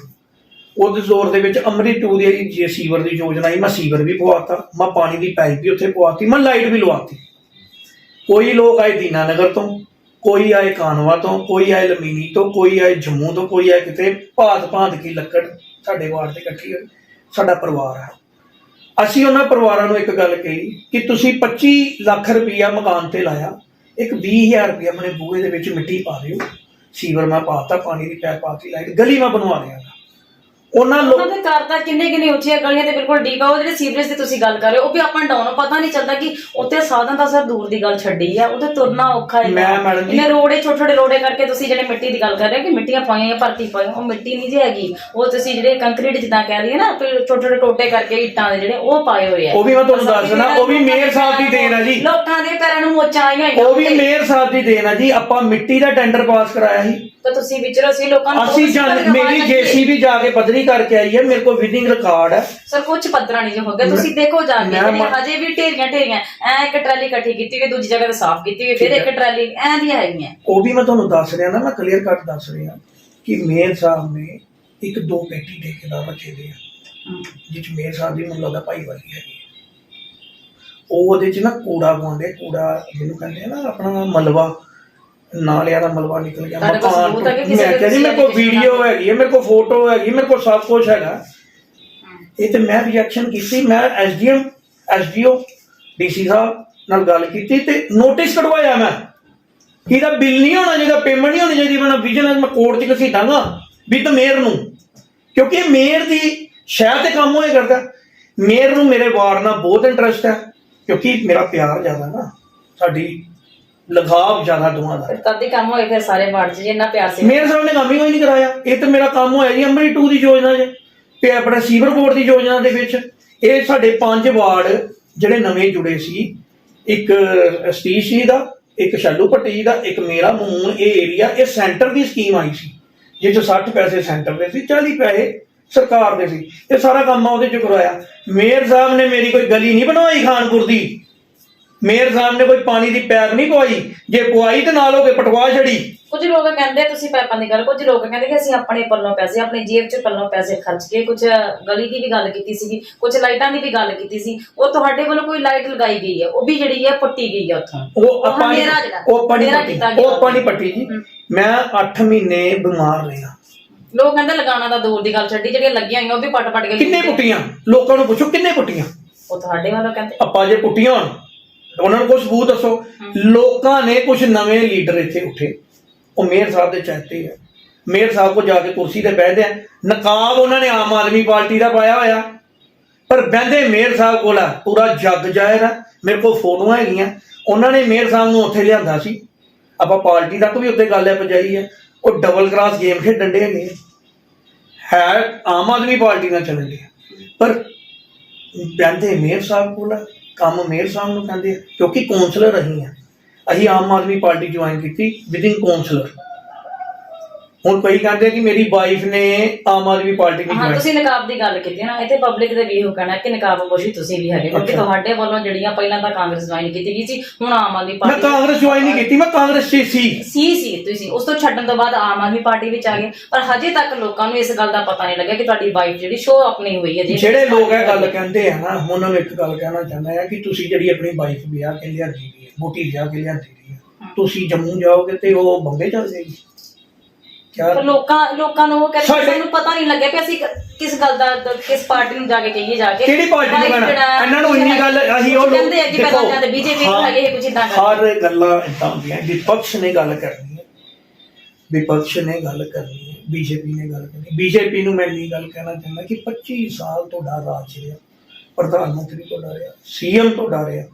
ਉਹਦੇ ਜ਼ੋਰ ਦੇ ਵਿੱਚ ਅੰਮ੍ਰਿਤ ਟੂ ਦੀ ਜੇ ਸੀਵਰ ਦੀ ਯੋਜਨਾ ਸੀ ਮੈਂ ਸੀਵਰ ਵੀ ਪਵਾਤਾ, ਮੈਂ ਪਾਣੀ ਦੀ ਪਾਈਪ ਵੀ ਉੱਥੇ ਪਵਾਤੀ, ਮੈਂ ਲਾਈਟ ਵੀ ਲਵਾਤੀ। ਕੋਈ ਲੋਕ ਆਏ ਦੀਨਾਨਗਰ ਤੋਂ, ਕੋਈ ਆਏ ਕਾਨਵਾ ਤੋਂ, ਕੋਈ ਆਏ ਲਮੀਨੀ ਤੋਂ, ਕੋਈ ਆਏ ਜੰਮੂ ਤੋਂ, ਕੋਈ ਆਏ ਕਿਤੇ, ਭਾਤ ਭਾਤ ਕੀ ਲੱਕੜ ਸਾਡੇ ਵਾਰਡ ਤੇ ਇਕੱਠੀ ਹੋਈ, ਸਾਡਾ ਪਰਿਵਾਰ ਹੈ ਅਸੀਂ ਉਹਨਾਂ ਪਰਿਵਾਰਾਂ ਨੂੰ ਇੱਕ ਗੱਲ ਕਹੀ ਕਿ ਤੁਸੀਂ 25 ਲੱਖ ਰੁਪਈਆ ਮਕਾਨ ਤੇ ਲਾਇਆ, ਇੱਕ 20000 ਰੁਪਈਆ ਆਪਣੇ ਬੂਹੇ ਦੇ ਵਿੱਚ ਮਿੱਟੀ ਪਾ ਦਿਓ, ਸੀਵਰ ਮੈਂ ਪਾਤਾ, ਪਾਣੀ ਦੀ ਪੈਪ ਪਾਤੀ ਲਾਈਟ ਗਲੀ ਮੈਂ ਬਣਵਾ ਦਿਆਂਗਾ ਉਹਨਾਂ ਲੋਕ ਉਹਨਾਂ ਦੇ ਘਰ ਤਾਂ ਕਿੰਨੇ ਕਿੰਨੇ ਉੱਚੀਆਂ ਗਲੀਆਂ ਤੇ ਬਿਲਕੁਲ ਡੀਪ ਆ ਉਹ ਜਿਹੜੇ ਸੀਵਰੇਜ ਦੀ ਤੁਸੀਂ ਗੱਲ ਕਰ ਰਹੇ ਹੋ ਉਹ ਵੀ ਅਪ ਐਂਡ ਡਾਊਨ ਪਤਾ ਨਹੀਂ ਚੱਲਦਾ ਕਿ ਉੱਥੇ ਸਾਧਨ ਤਾਂ ਸਰ ਦੂਰ ਦੀ ਗੱਲ ਛੱਡੀ ਆ ਉਹਦੇ ਤੁਰਨਾ ਔਖਾ ਹੈ ਮੈਂ ਮੈਡਮ ਜੀ- ਇਹਨੇ ਰੋੜੇ ਛੋਟੇ ਛੋਟੇ ਰੋੜੇ ਕਰਕੇ ਤੁਸੀਂ ਜਿਹੜੇ ਮਿੱਟੀ ਦੀ ਗੱਲ ਕਰ ਰਹੇ ਹੋ ਕਿ ਮਿੱਟੀਆਂ ਪਾਈਆਂ ਜਾਂ ਭਰਤੀ ਪਾਈਆਂ ਉਹ ਮਿੱਟੀ ਨਹੀਂ ਜੀ ਹੈਗੀ। ਉਹ ਤੁਸੀਂ ਜਿਹੜੇ ਕੰਕਰੀਟ ਜਿੱਦਾਂ ਕਹਿ ਲਈਏ ਨਾ ਛੋਟੇ ਛੋਟੇ ਟੋਟੇ ਕਰਕੇ ਇੱਟਾਂ ਦੇ ਜਿਹੜੇ ਉਹ ਪਾਏ ਹੋਏ ਆ। ਉਹ ਵੀ ਮੈਂ ਤੁਹਾਨੂੰ ਦੱਸ ਦਿੰਦਾ, ਉਹ ਵੀ ਮੇਅਰ ਸਾਹਿਬ ਦੀ ਦੇਣ ਆ ਜੀ। ਲੋਕਾਂ ਦੇ ਪੈਰਾਂ ਨੂੰ ਮੋਚਾਂ ਆਈਆਂ ਹੋਈਆਂ ਉਹ ਵੀ ਉੱਤੇ। ਮੇਅਰ ਸਾਹਿਬ ਦੀ ਦੇਣ ਆ ਜੀ ਆਪਾਂ ਮਿੱਟੀ ਦਾ ਟੈਂਡਰ ਪਾਸ ਕਰਾਇਆ ਸੀ। ਤਾਂ ਤੁਸੀਂ ਵਿਚਰੋ ਸੀ ਲੋਕਾਂ ਨੂੰ ਅਸੀਂ ਜਾਣ ਮੇਰੀ ਜੇਸੀਬੀ ਜਾ ਕੇ ਬਦਲੀ ਕਰਕੇ ਆਈ ਹੈ ਮੇਰੇ ਕੋਲ ਵਿਡਿੰਗ ਰਿਕਾਰਡ ਹੈ। ਸਰ ਕੁਝ ਪੱਧਰਾ ਨਹੀਂ ਹੋ ਗਿਆ ਤੁਸੀਂ ਦੇਖੋ ਜਾ ਕੇ ਮੈਂ ਜਿਹੜੀਆਂ ਮ- ਹਜੇ ਵੀ ਢੇਰੀਆਂ ਢੇਰੀਆਂ ਐ ਇੱਕ ਟਰਾਲੀ ਇਕੱਠੀ ਕੀਤੀ ਹੋਈ ਦੂਜੀ ਜਗ੍ਹਾ ਤੇ ਸਾਫ਼ ਕੀਤੀ ਹੋਈ ਫਿਰ ਇੱਕ ਟਰਾਲੀ ਐ ਦੀਆਂ ਹੈਗੀਆਂ। ਉਹ ਵੀ ਮੈਂ ਤੁਹਾਨੂੰ ਦੱਸ ਰਿਹਾ ਨਾ ਮੈਂ ਕਲੀਅਰ ਕੱਟ ਦੱਸ ਰਿਹਾ ਕਿ ਮੇਅਰ ਸਾਹਿਬ ਨੇ ਇੱਕ ਦੋ ਪੇਟੀ ਠੇਕੇਦਾਰ ਰੱਖੇ ਦੇ ਆ ਜਿਸ ਮੇਅਰ ਸਾਹਿਬ ਦੀ ਮੈਨੂੰ ਲੱਗਦਾ ਭਾਈ ਵਾਲੀ ਹੈਗੀ ਹੈ। ਉਹ ਉਹਦੇ ਚ ਨਾ ਕੂੜਾ ਪਾਉਂਦੇ ਕੂੜਾ ਜਿਹਨੂੰ ਕਹਿੰਦੇ ਆ ਨਾ ਆਪਣਾ ਮਲਵਾ ਨਾਲਿਆਂ ਦਾ ਮਲਵਾ ਨਿਕਲ ਗਿਆ। ਤੁਹਾਡੇ ਕੋਲ ਮਕਾਨ ਸਬੂਤ ਹੈ ਕਿ ਤੋਂ। ਕਿਸੇ ਮੈਂ ਦੇ ਕਹਿੰਦੀ ਮੇਰੇ ਕੋਲ ਤੁਸੀਂ ਵੀਡੀਓ ਹੈਗੀ ਹੈ ਮੇਰੇ ਕੋਲ ਫੋਟੋ ਹੈਗੀ ਮੇਰੇ ਕੋਲ ਸਭ ਕੁਝ ਹੈਗਾ। ਇਹ ਤੇ ਮੈਂ ਰਿਐਕਸ਼ਨ ਕੀਤੀ ਮੈਂ ਐਸਡੀਐਮ ਐਸਡੀਓ ਡੀਸੀ ਸਾਹਿਬ ਨਾਲ ਗੱਲ ਕੀਤੀ ਤੇ ਨੋਟਿਸ ਕਢਵਾਇਆ ਮੈਂ। ਇਹਦਾ ਬਿੱਲ ਨਹੀਂ ਹੋਣਾ ਚਾਹੀਦਾ ਪੇਮੈਂਟ ਨਹੀਂ ਹੋਣੀ ਚਾਹੀਦੀ ਮੈਂ ਵਿਜੀਲੈਂਸ ਮੈਂ ਕੋਰਟ 'ਚ ਘਸੀਟਾਂਗਾ ਵੀ ਤਾਂ ਮੇਅਰ ਨੂੰ। ਕਿਉਂਕਿ ਇਹ ਮੇਅਰ ਦੀ ਸ਼ਹਿਰ ਤੇ ਕੰਮ ਹੋਏ ਕਰਦਾ। ਮੇਅਰ ਨੂੰ ਮੇਰੇ ਵਾਰਡ ਨਾਲ ਬਹੁਤ ਇੰਟਰਸਟ ਹੈ ਕਿਉਂਕਿ ਮੇਰਾ ਪਿਆਰ ਜ਼ਿਆਦਾ ਨਾ ਸਾਡੀ ਲਗਾਵ ਜ਼ਿਆਦਾ ਦੋਵਾਂ ਦਾ। ਫਿਰ ਹੀ ਕੰਮ ਹੋਏ ਫਿਰ ਸਾਰੇ ਵਾਰਡ 'ਚ ਜੇ ਇੰਨਾ ਪਿਆਰ ਸੀ। ਮੇਅਰ ਸਾਹਿਬ ਨੇ ਕੰਮ ਹੀ ਕੋਈ ਨਹੀਂ ਕਰਾਇਆ। ਇਹ ਤਾਂ ਮੇਰਾ ਕੰਮ ਹੋਇਆ ਜੀ ਅੰਮ੍ਰਿਤ 2 ਦੀ ਯੋਜਨਾ 'ਚ। ਤੇ ਆਪਣਾ ਸੀਵਰ ਬੋਰਡ ਦੀ ਯੋਜਨਾ ਦੇ ਵਿੱਚ ਇਹ ਸਾਡੇ ਪੰਜ ਵਾਰਡ ਜਿਹੜੇ ਨਵੇਂ ਜੁੜੇ ਸੀ। ਇੱਕ ਸਤੀਸ਼ ਜੀ ਦਾ ਇੱਕ ਸ਼ਾਲੂ ਭੱਟੀ ਜੀ ਦਾ ਇੱਕ ਮੇਰਾ ਮੂਨ ਇਹ ਏਰੀਆ ਇਹ ਸੈਂਟਰ ਦੀ ਸਕੀਮ ਆਈ ਸੀ। ਜਿਸ 'ਚ 60 ਪੈਸੇ ਸੈਂਟਰ ਦੇ ਸੀ 40 ਪੈਸੇ ਸਰਕਾਰ ਦੇ ਸੀ। ਇਹ ਸਾਰਾ ਕੰਮ ਆ ਉਹਦੇ 'ਚ ਕਰਵਾਇਆ ਮੇਅਰ ਸਾਹਿਬ ਨੇ ਮੇਰੀ ਕੋਈ ਗਲੀ ਨਹੀਂ ਬਣਵਾਈ ਖਾਨਪੁਰ ਦੀ। ਮੇਅਰ ਸਾਹਿਬ ਨੇ ਕੋਈ ਪਾਣੀ ਦੀ ਪੈਪ ਨਹੀਂ ਪਵਾਈ? ਜੇ ਪਵਾਈ ਤੇ ਨਾਲ ਹੋ ਕੇ ਪਟਵਾ ਛੜੀ। ਕੁਝ ਲੋਕ ਕਹਿੰਦੇ ਤੁਸੀਂ ਪੈਪਾਂ ਦੀ ਗੱਲ ਕੁਝ ਲੋਕ ਕਹਿੰਦੇ ਕਿ ਅਸੀਂ ਆਪਣੇ ਪੱਲੋਂ ਪੈਸੇ ਆਪਣੀ ਜੇਬ 'ਚ ਪੱਲੋਂ ਪੈਸੇ ਖਰਚ ਕੇ ਕੁਝ ਗਲੀ ਦੀ ਵੀ ਗੱਲ ਕੀਤੀ ਸੀਗੀ ਕੁਝ ਲਾਈਟਾਂ ਦੀ ਵੀ ਗੱਲ ਕੀਤੀ ਸੀ। ਉਹ ਤੁਹਾਡੇ ਵੱਲੋਂ ਕੋਈ ਲਾਈਟ ਲਗਾਈ ਗਈ ਹੈ ਉਹ ਵੀ ਜਿਹੜੀ ਹੈ ਪੱਟੀ ਗਈ ਹੈ ਉੱਥੋਂ। ਉਹ ਆਪਾਂ ਜਿਹੜਾ, ਉਹ ਹਨੇਰਾ ਪੱਟੀ। ਕੀਤਾ ਗਿਆ। ਉਹ ਨਹੀਂ ਪੱਟੀ ਜੀ। ਮੈਂ 8 ਮਹੀਨੇ ਬਿਮਾਰ ਰਿਹਾ। ਲੋਕ ਕਹਿੰਦੇ ਲਗਾਉਣਾ ਤਾਂ ਦੂਰ ਦੀ ਗੱਲ ਛੱਡੀ ਜਿਹੜੀਆਂ ਲੱਗੀਆਂ ਹੋਈਆਂ ਉਹ ਵੀ ਪੱਟ ਪੱਟ ਕੇ ਕਿੰਨੇ ਪੁੱਟੀਆਂ? ਲੋਕਾਂ ਨੂੰ ਪੁੱਛੋ ਕਿੰਨੇ ਪੁੱਟੀਆਂ? ਉਹ ਤੁਹਾਡੇ ਵੱਲੋਂ ਕਹਿੰਦੇ। ਆਪਾਂ ਜੇ ਪੁੱਟੀਆਂ ਹੋਣ ਉਹਨਾਂ ਨੂੰ ਕੁਝ ਸਬੂਤ ਦੱਸੋ। ਲੋਕਾਂ ਨੇ ਕੁਝ ਨਵੇਂ ਲੀਡਰ ਇੱਥੇ ਉੱਠੇ। ਉਹ ਮੇਅਰ ਸਾਹਿਬ ਦੇ ਚਾਹਤੇ ਆ। ਮੇਅਰ ਸਾਹਿਬ ਕੋ ਜਾ ਕੇ ਕੁਰਸੀ ਤੇ ਬਹਿਦੇ ਆ। ਨਕਾਬ ਉਹਨਾਂ ਨੇ ਆਮ ਆਦਮੀ ਪਾਰਟੀ ਦਾ ਪਾਇਆ ਹੋਇਆ। ਪਰ ਬਹਿੰਦੇ ਮੇਅਰ ਸਾਹਿਬ ਕੋਲ ਆ। ਪੂਰਾ ਜੱਗ ਜਾਇਰ ਆ। ਮੇਰੇ ਕੋਲ ਫੋਟੋਆਂ ਹੈਗੀਆਂ। ਉਹਨਾਂ ਨੇ ਮੇਅਰ ਸਾਹਿਬ ਨੂੰ ਉੱਥੇ ਲਿਆਂਦਾ ਸੀ। ਆਪਾਂ ਪਾਰਟੀ ਤੱਕ ਵੀ ਉੱਤੇ ਗੱਲ ਹੈ ਪਜਾਈ ਹੈ। ਉਹ ਡਬਲ ਕ੍ਰਾਸ ਗੇਮ ਖੇਡਣ ਦੇ ਨੇ। ਹੈ ਆਮ ਆਦਮੀ ਪਾਰਟੀ ਨਾਲ ਚੱਲਣ ਦੇ ਪਰ ਕਹਿੰਦੇ ਮੇਅਰ ਸਾਹਿਬ ਕੋਲ ਆ, ਕੰਮ ਮੇਅਰ ਸਾਹਿਬ ਨੂੰ ਕਹਿੰਦੇ ਆ, ਕਿਉਂਕਿ ਕਾਉਂਸਲਰ ਅਸੀਂ ਆ ਅਸੀਂ ਆਮ ਆਦਮੀ ਪਾਰਟੀ ਜੁਆਇਨ ਕੀਤੀ ਵਿਦਿਨ ਕਾਉਂਸਲਰ ਹੁਣ ਕੋਈ ਕਹਿੰਦੇ ਕਿ ਮੇਰੀ ਵਾਈਫ ਨੇ ਆਮ ਆਦਮੀ ਪਾਰਟੀ ਨਹੀਂ ਹਾਂ ਤੁਸੀਂ ਨਕਾਬ ਦੀ ਗੱਲ ਕੀਤੀ ਨਾ ਇੱਥੇ ਪਬਲਿਕ ਦੇ ਵੀ ਇਹੋ ਕਹਿਣਾ ਕਿ ਨਕਾਬਪੋਸ਼ੀ ਤੁਸੀਂ ਵੀ ਹੈਗੇ। ਕਿਉਂਕਿ। ਤੁਹਾਡੇ ਵੱਲੋਂ ਜਿਹੜੀਆਂ ਪਹਿਲਾਂ ਤਾਂ ਕਾਂਗਰਸ ਜੁਆਇਨ ਕੀਤੀ ਗਈ ਸੀ ਹੁਣ ਆਮ ਆਦਮੀ ਮੈਂ ਪਾਰਟੀ ਕਾਂਗਰਸ ਜੁਆਇਨ ਨਹੀਂ ਕੀਤੀ ਮੈਂ ਕਾਂਗਰਸ 'ਚ ਸੀ। ਸੀ ਸੀ ਤੁਸੀਂ ਉਸ ਤੋਂ ਛੱਡਣ ਤੋਂ ਬਾਅਦ ਆਮ ਆਦਮੀ ਪਾਰਟੀ ਵਿੱਚ ਆ ਗਏ। ਪਰ ਹਜੇ ਤੱਕ ਲੋਕਾਂ ਨੂੰ ਇਸ ਗੱਲ ਦਾ ਪਤਾ ਨਹੀਂ ਲੱਗਿਆ ਕਿ ਤੁਹਾਡੀ ਵਾਈਫ ਜਿਹੜੀ ਸ਼ੋਅ ਆਪਣੀ ਹੋਈ ਹੈ ਜਿਹੜੇ ਲੋਕ ਇਹ ਗੱਲ ਕਹਿੰਦੇ ਆ ਨਾ ਉਹਨਾਂ ਨੂੰ ਇੱਕ ਗੱਲ ਕਹਿਣਾ ਚਾਹੁੰਦਾ ਆ ਕਿ ਤੁਸੀਂ ਜਿਹੜੀ ਆਪਣੀ ਵਾਈਫ ਵਿਆਹ ਕੇ ਲਿਆਂਦੀ ਦੀ ਹੈ ਮੋਟੀ ਵਿਆਹ ਕੇ ਲਿਆਂਦੀ ਦੀ ਹੈ। ਤੁਸੀਂ ਜੰਮੂ ਜਾਓਗੇ ਤੇ ਉਹ ਬੰਬੇ ਚੱਲ ਜਾਏਗੀ। ਕਿਆ? ਪਰ ਲੋਕਾਂ ਲੋਕਾਂ ਨੂੰ ਉਹ ਕਹਿੰਦੇ ਸਾਡੇ- ਸਾਨੂੰ ਪਤਾ ਨਹੀਂ ਲੱਗਿਆ ਕਿ ਅਸੀਂ ਕ- ਕਿਸ ਗੱਲ ਦਾ ਦ- ਕਿਸ ਪਾਰਟੀ ਨੂੰ ਜਾ ਕੇ ਕਹੀਏ ਜਾ ਕੇ। ਕਿਹੜੀ ਪਾਰਟੀ ਨੂੰ ਕਹਿਣਾ? ਇਹਨਾਂ ਨੂੰ ਇੰਨੀ ਗੱਲ ਅਸੀਂ ਉਹ ਲੋਕ ਕਹਿੰਦੇ ਆ ਕਿ ਪਹਿਲਾਂ ਕਹਿੰਦੇ ਬੀਜੇਪੀ ਨੂੰ ਹਾਂ, ਹੈਗੇ ਇਹ ਕੁਝ ਇਦਾਂ ਕਰਦੇ। ਹਰ ਗੱਲਾਂ ਇਦਾਂ ਹੁੰਦੀਆਂ ਵਿਪਕਸ਼ ਨੇ ਗੱਲ ਕਰਨੀ ਹੈ। ਵਿਪਕਸ਼ ਨੇ ਗੱਲ ਕਰਨੀ ਹੈ ਬੀਜੇਪੀ ਨੇ ਗੱਲ ਕਰਨੀ ਬੀਜੇਪੀ ਨੂੰ ਮੈਂ ਗੱਲ ਕਹਿਣਾ ਚਾਹੁੰਦਾ ਕਿ 25 ਸਾਲ ਤੁਹਾਡਾ ਰਾਜ ਰਿਹਾ। ਪ੍ਰਧਾਨ ਮੰਤਰੀ ਰਿਹਾ ਸੀਐਮ ਤੁਹਾਡਾ ਰਿਹਾ।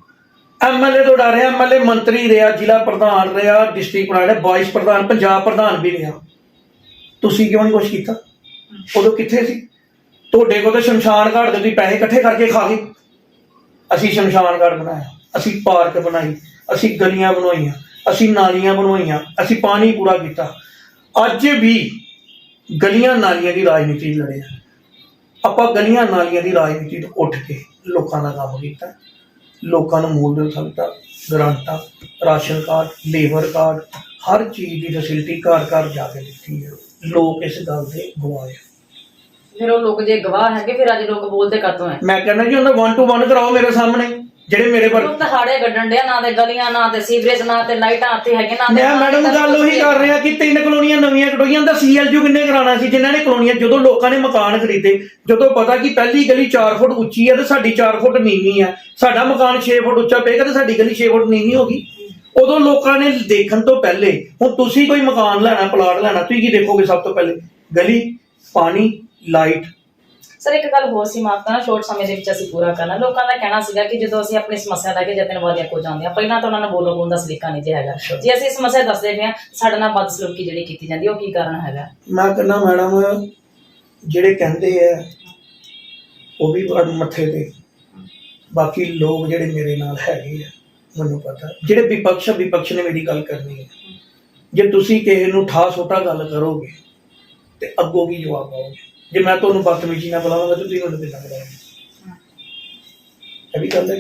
ਐਮਐਲਏ ਤੁਹਾਡਾ ਰਿਹਾ ਐਮਐਲਏ ਮੰਤਰੀ ਰਿਹਾ ਜ਼ਿਲ੍ਹਾ ਪ੍ਰਧਾਨ ਰਿਹਾ ਡਿਸਟ੍ਰਿਕਟ ਪ੍ਰਧਾਨ ਰਿਹਾ ਵਾਈਸ ਪ੍ਰਧਾਨ ਪੰਜਾਬ ਪ੍ਰਧਾਨ ਵੀ ਰਿਹਾ। ਤੁਸੀਂ ਕਿਉਂ ਨਹੀਂ ਕੁਛ ਕੀਤਾ? ਉਦੋਂ ਕਿੱਥੇ ਸੀ? ਤੁਹਾਡੇ ਕੋਲ ਤਾਂ ਸ਼ਮਸ਼ਾਨ ਘਾਟ ਦੇ ਤੁਸੀਂ ਪੈਸੇ ਇਕੱਠੇ ਕਰਕੇ ਖਾ ਗਏ। ਅਸੀਂ ਸ਼ਮਸ਼ਾਨ ਘਾਟ ਬਣਾਇਆ। ਅਸੀਂ ਪਾਰਕ ਬਣਾਈ। ਅਸੀਂ ਗਲੀਆਂ ਬਣਵਾਈਆਂ ਅਸੀਂ ਨਾਲੀਆਂ ਬਣਵਾਈਆਂ ਅਸੀਂ ਪਾਣੀ ਪੂਰਾ ਕੀਤਾ। ਅੱਜ ਵੀ ਗਲੀਆਂ ਨਾਲੀਆਂ ਦੀ ਰਾਜਨੀਤੀ ਲੜੇ ਆ ਆਪਾਂ ਗਲੀਆਂ ਨਾਲੀਆਂ ਦੀ ਰਾਜਨੀਤੀ ਤੋਂ ਉੱਠ ਕੇ ਲੋਕਾਂ ਦਾ ਕੰਮ ਕੀਤਾ। ਲੋਕਾਂ ਨੂੰ ਮੂਲ ਸੁਵਿਧਾ ਗ੍ਰਾਂਟਾਂ, ਰਾਸ਼ਨ ਕਾਰਡ, ਲੇਬਰ ਕਾਰਡ, ਹਰ ਚੀਜ਼ ਦੀ ਫੈਸਿਲਿਟੀ ਘਰ ਘਰ ਜਾ ਕੇ ਦਿੱਤੀ ਹੈ। ਲੋਕ ਇਸ ਗੱਲ ਦੇ ਗਵਾਏ ਆ। ਫਿਰ ਉਹ ਲੋਕ ਜੇ ਗਵਾਹ ਹੈਗੇ ਫਿਰ ਅੱਜ ਲੋਕ ਬੋਲਦੇ ਕਾਤੋਂ ਹੈ? ਮੈਂ ਕਹਿੰਦਾ ਜੀ ਉਹਨਾਂ 1 ਟੂ 1 ਕਰਾਓ ਮੇਰੇ ਸਾਹਮਣੇ ਜਿਹੜੇ ਮੇਰੇ ਪਰ ਲੋਕ ਤਾਂ ਹਾੜੇ ਗੱਡਣ ਡਿਆ ਨਾ ਤੇ ਗਲੀਆਂ ਨਾ ਤੇ ਸੀਵਰੇਜ ਨਾ ਤੇ ਲਾਈਟਾਂ ਇੱਥੇ ਹੈਗੇ ਨਾ ਮੈਂ ਮੈਡਮ ਗੱਲ ਉਹੀ ਕਰ ਰਿਹਾ ਕਿ ਤਿੰਨ ਕਲੋਨੀਆਂ ਨਵੀਆਂ ਕਟੋਈਆਂ ਦਾ ਸੀਐਲਯੂ ਕਿੰਨੇ ਕਰਾਉਣਾ ਸੀ? ਜਿਨ੍ਹਾਂ ਨੇ ਕਲੋਨੀਆਂ ਜਦੋਂ ਲੋਕਾਂ ਨੇ ਮਕਾਨ ਖਰੀਦੇ ਜਦੋਂ ਪਤਾ ਕਿ ਪਹਿਲੀ ਗਲੀ 4 ਫੁੱਟ ਉੱਚੀ ਹੈ ਤੇ ਸਾਡੀ 4 ਫੁੱਟ ਨੀਵੀਂ ਹੈ ਸਾਡਾ ਮਕਾਨ 6 ਫੁੱਟ ਉੱਚਾ ਪਏਗਾ ਤੇ ਸਾਡੀ ਗਲੀ 6 ਫੁੱਟ ਨੀਵੀਂ ਹੋਗੀ ਉਦੋਂ ਲੋਕਾਂ ਨੇ ਦੇਖਣ ਤੋਂ ਪਹਿਲੇ ਹੁਣ ਤੁਸੀਂ ਕੋਈ ਮਕਾਨ ਲੈਣਾ ਪਲਾਟ ਲੈਣਾ ਤੁਸੀਂ ਕੀ ਦੇਖੋਗੇ ਸਭ ਤੋਂ ਪਹਿਲੇ? ਗਲੀ ਪਾਣੀ ਲਾਈਟ। ਸਰ ਇੱਕ ਗੱਲ ਹੋਰ ਸੀ ਮਾਫ ਕਰਨਾ ਸ਼ੋਰਟ ਸਮੇਂ ਦੇ ਵਿੱਚ ਅਸੀਂ ਪੂਰਾ ਕਰਨਾ। ਲੋਕਾਂ ਦਾ ਕਹਿਣਾ ਸੀਗਾ ਕਿ ਜਦੋਂ ਅਸੀਂ ਆਪਣੀ ਸਮੱਸਿਆ ਲੈ ਕੇ ਜਤਨ ਵਾਲਿਆਂ ਕੋਲ ਜਾਂਦੇ ਆ ਪਹਿਲਾਂ ਤਾਂ ਉਹਨਾਂ ਨੂੰ ਬੋਲੋ ਬੋਲਣ ਦਾ ਸਲੀਕਾ ਨਹੀਂ ਜੇ ਹੈਗਾ। ਜੇ ਅਸੀਂ ਸਮੱਸਿਆ ਦੱਸਦੇ ਪਏ ਆ ਸਾਡੇ ਨਾਲ ਬਦਸਲੂਕੀ ਜਿਹੜੀ ਕੀਤੀ ਜਾਂਦੀ ਉਹ ਕੀ ਕਾਰਨ ਹੈਗਾ? ਮੈਂ ਕਹਿੰਦਾ ਮੈਡਮ ਜਿਹੜੇ ਕਹਿੰਦੇ ਆ ਉਹ ਵੀ ਬੜ ਮੱਥੇ ਤੇ। ਬਾਕੀ ਲੋਕ ਜਿਹੜੇ ਮੇਰੇ ਨਾਲ ਹੈਗੇ ਆ ਮੈਨੂੰ ਪਤਾ ਜਿਹੜੇ ਵਿਪਕਸ਼ ਵਿਪਕਸ਼ ਨੇ ਮੇਰੀ ਗੱਲ ਕਰਨੀ ਹੈ। ਜੇ ਤੁਸੀਂ ਕਿਸੇ ਨੂੰ ਠਾ ਛੋਟਾ ਗੱਲ ਕਰੋਗੇ, ਤੇ ਅੱਗੋਂ ਕੀ ਜਵਾਬ ਆਓਗੇ ਜੇ ਮੈਂ ਤੁਹਾਨੂੰ ਬਦਤਮੀਜ਼ੀ ਨਾਲ ਬੁਲਾਵਾਂਗਾ ਤੁਸੀਂ ਮੈਨੂੰ ਕਿੱਦਾਂ ਬੁਲਾਓਗੇ? ਇਹ ਵੀ ਗੱਲ ਹੈ।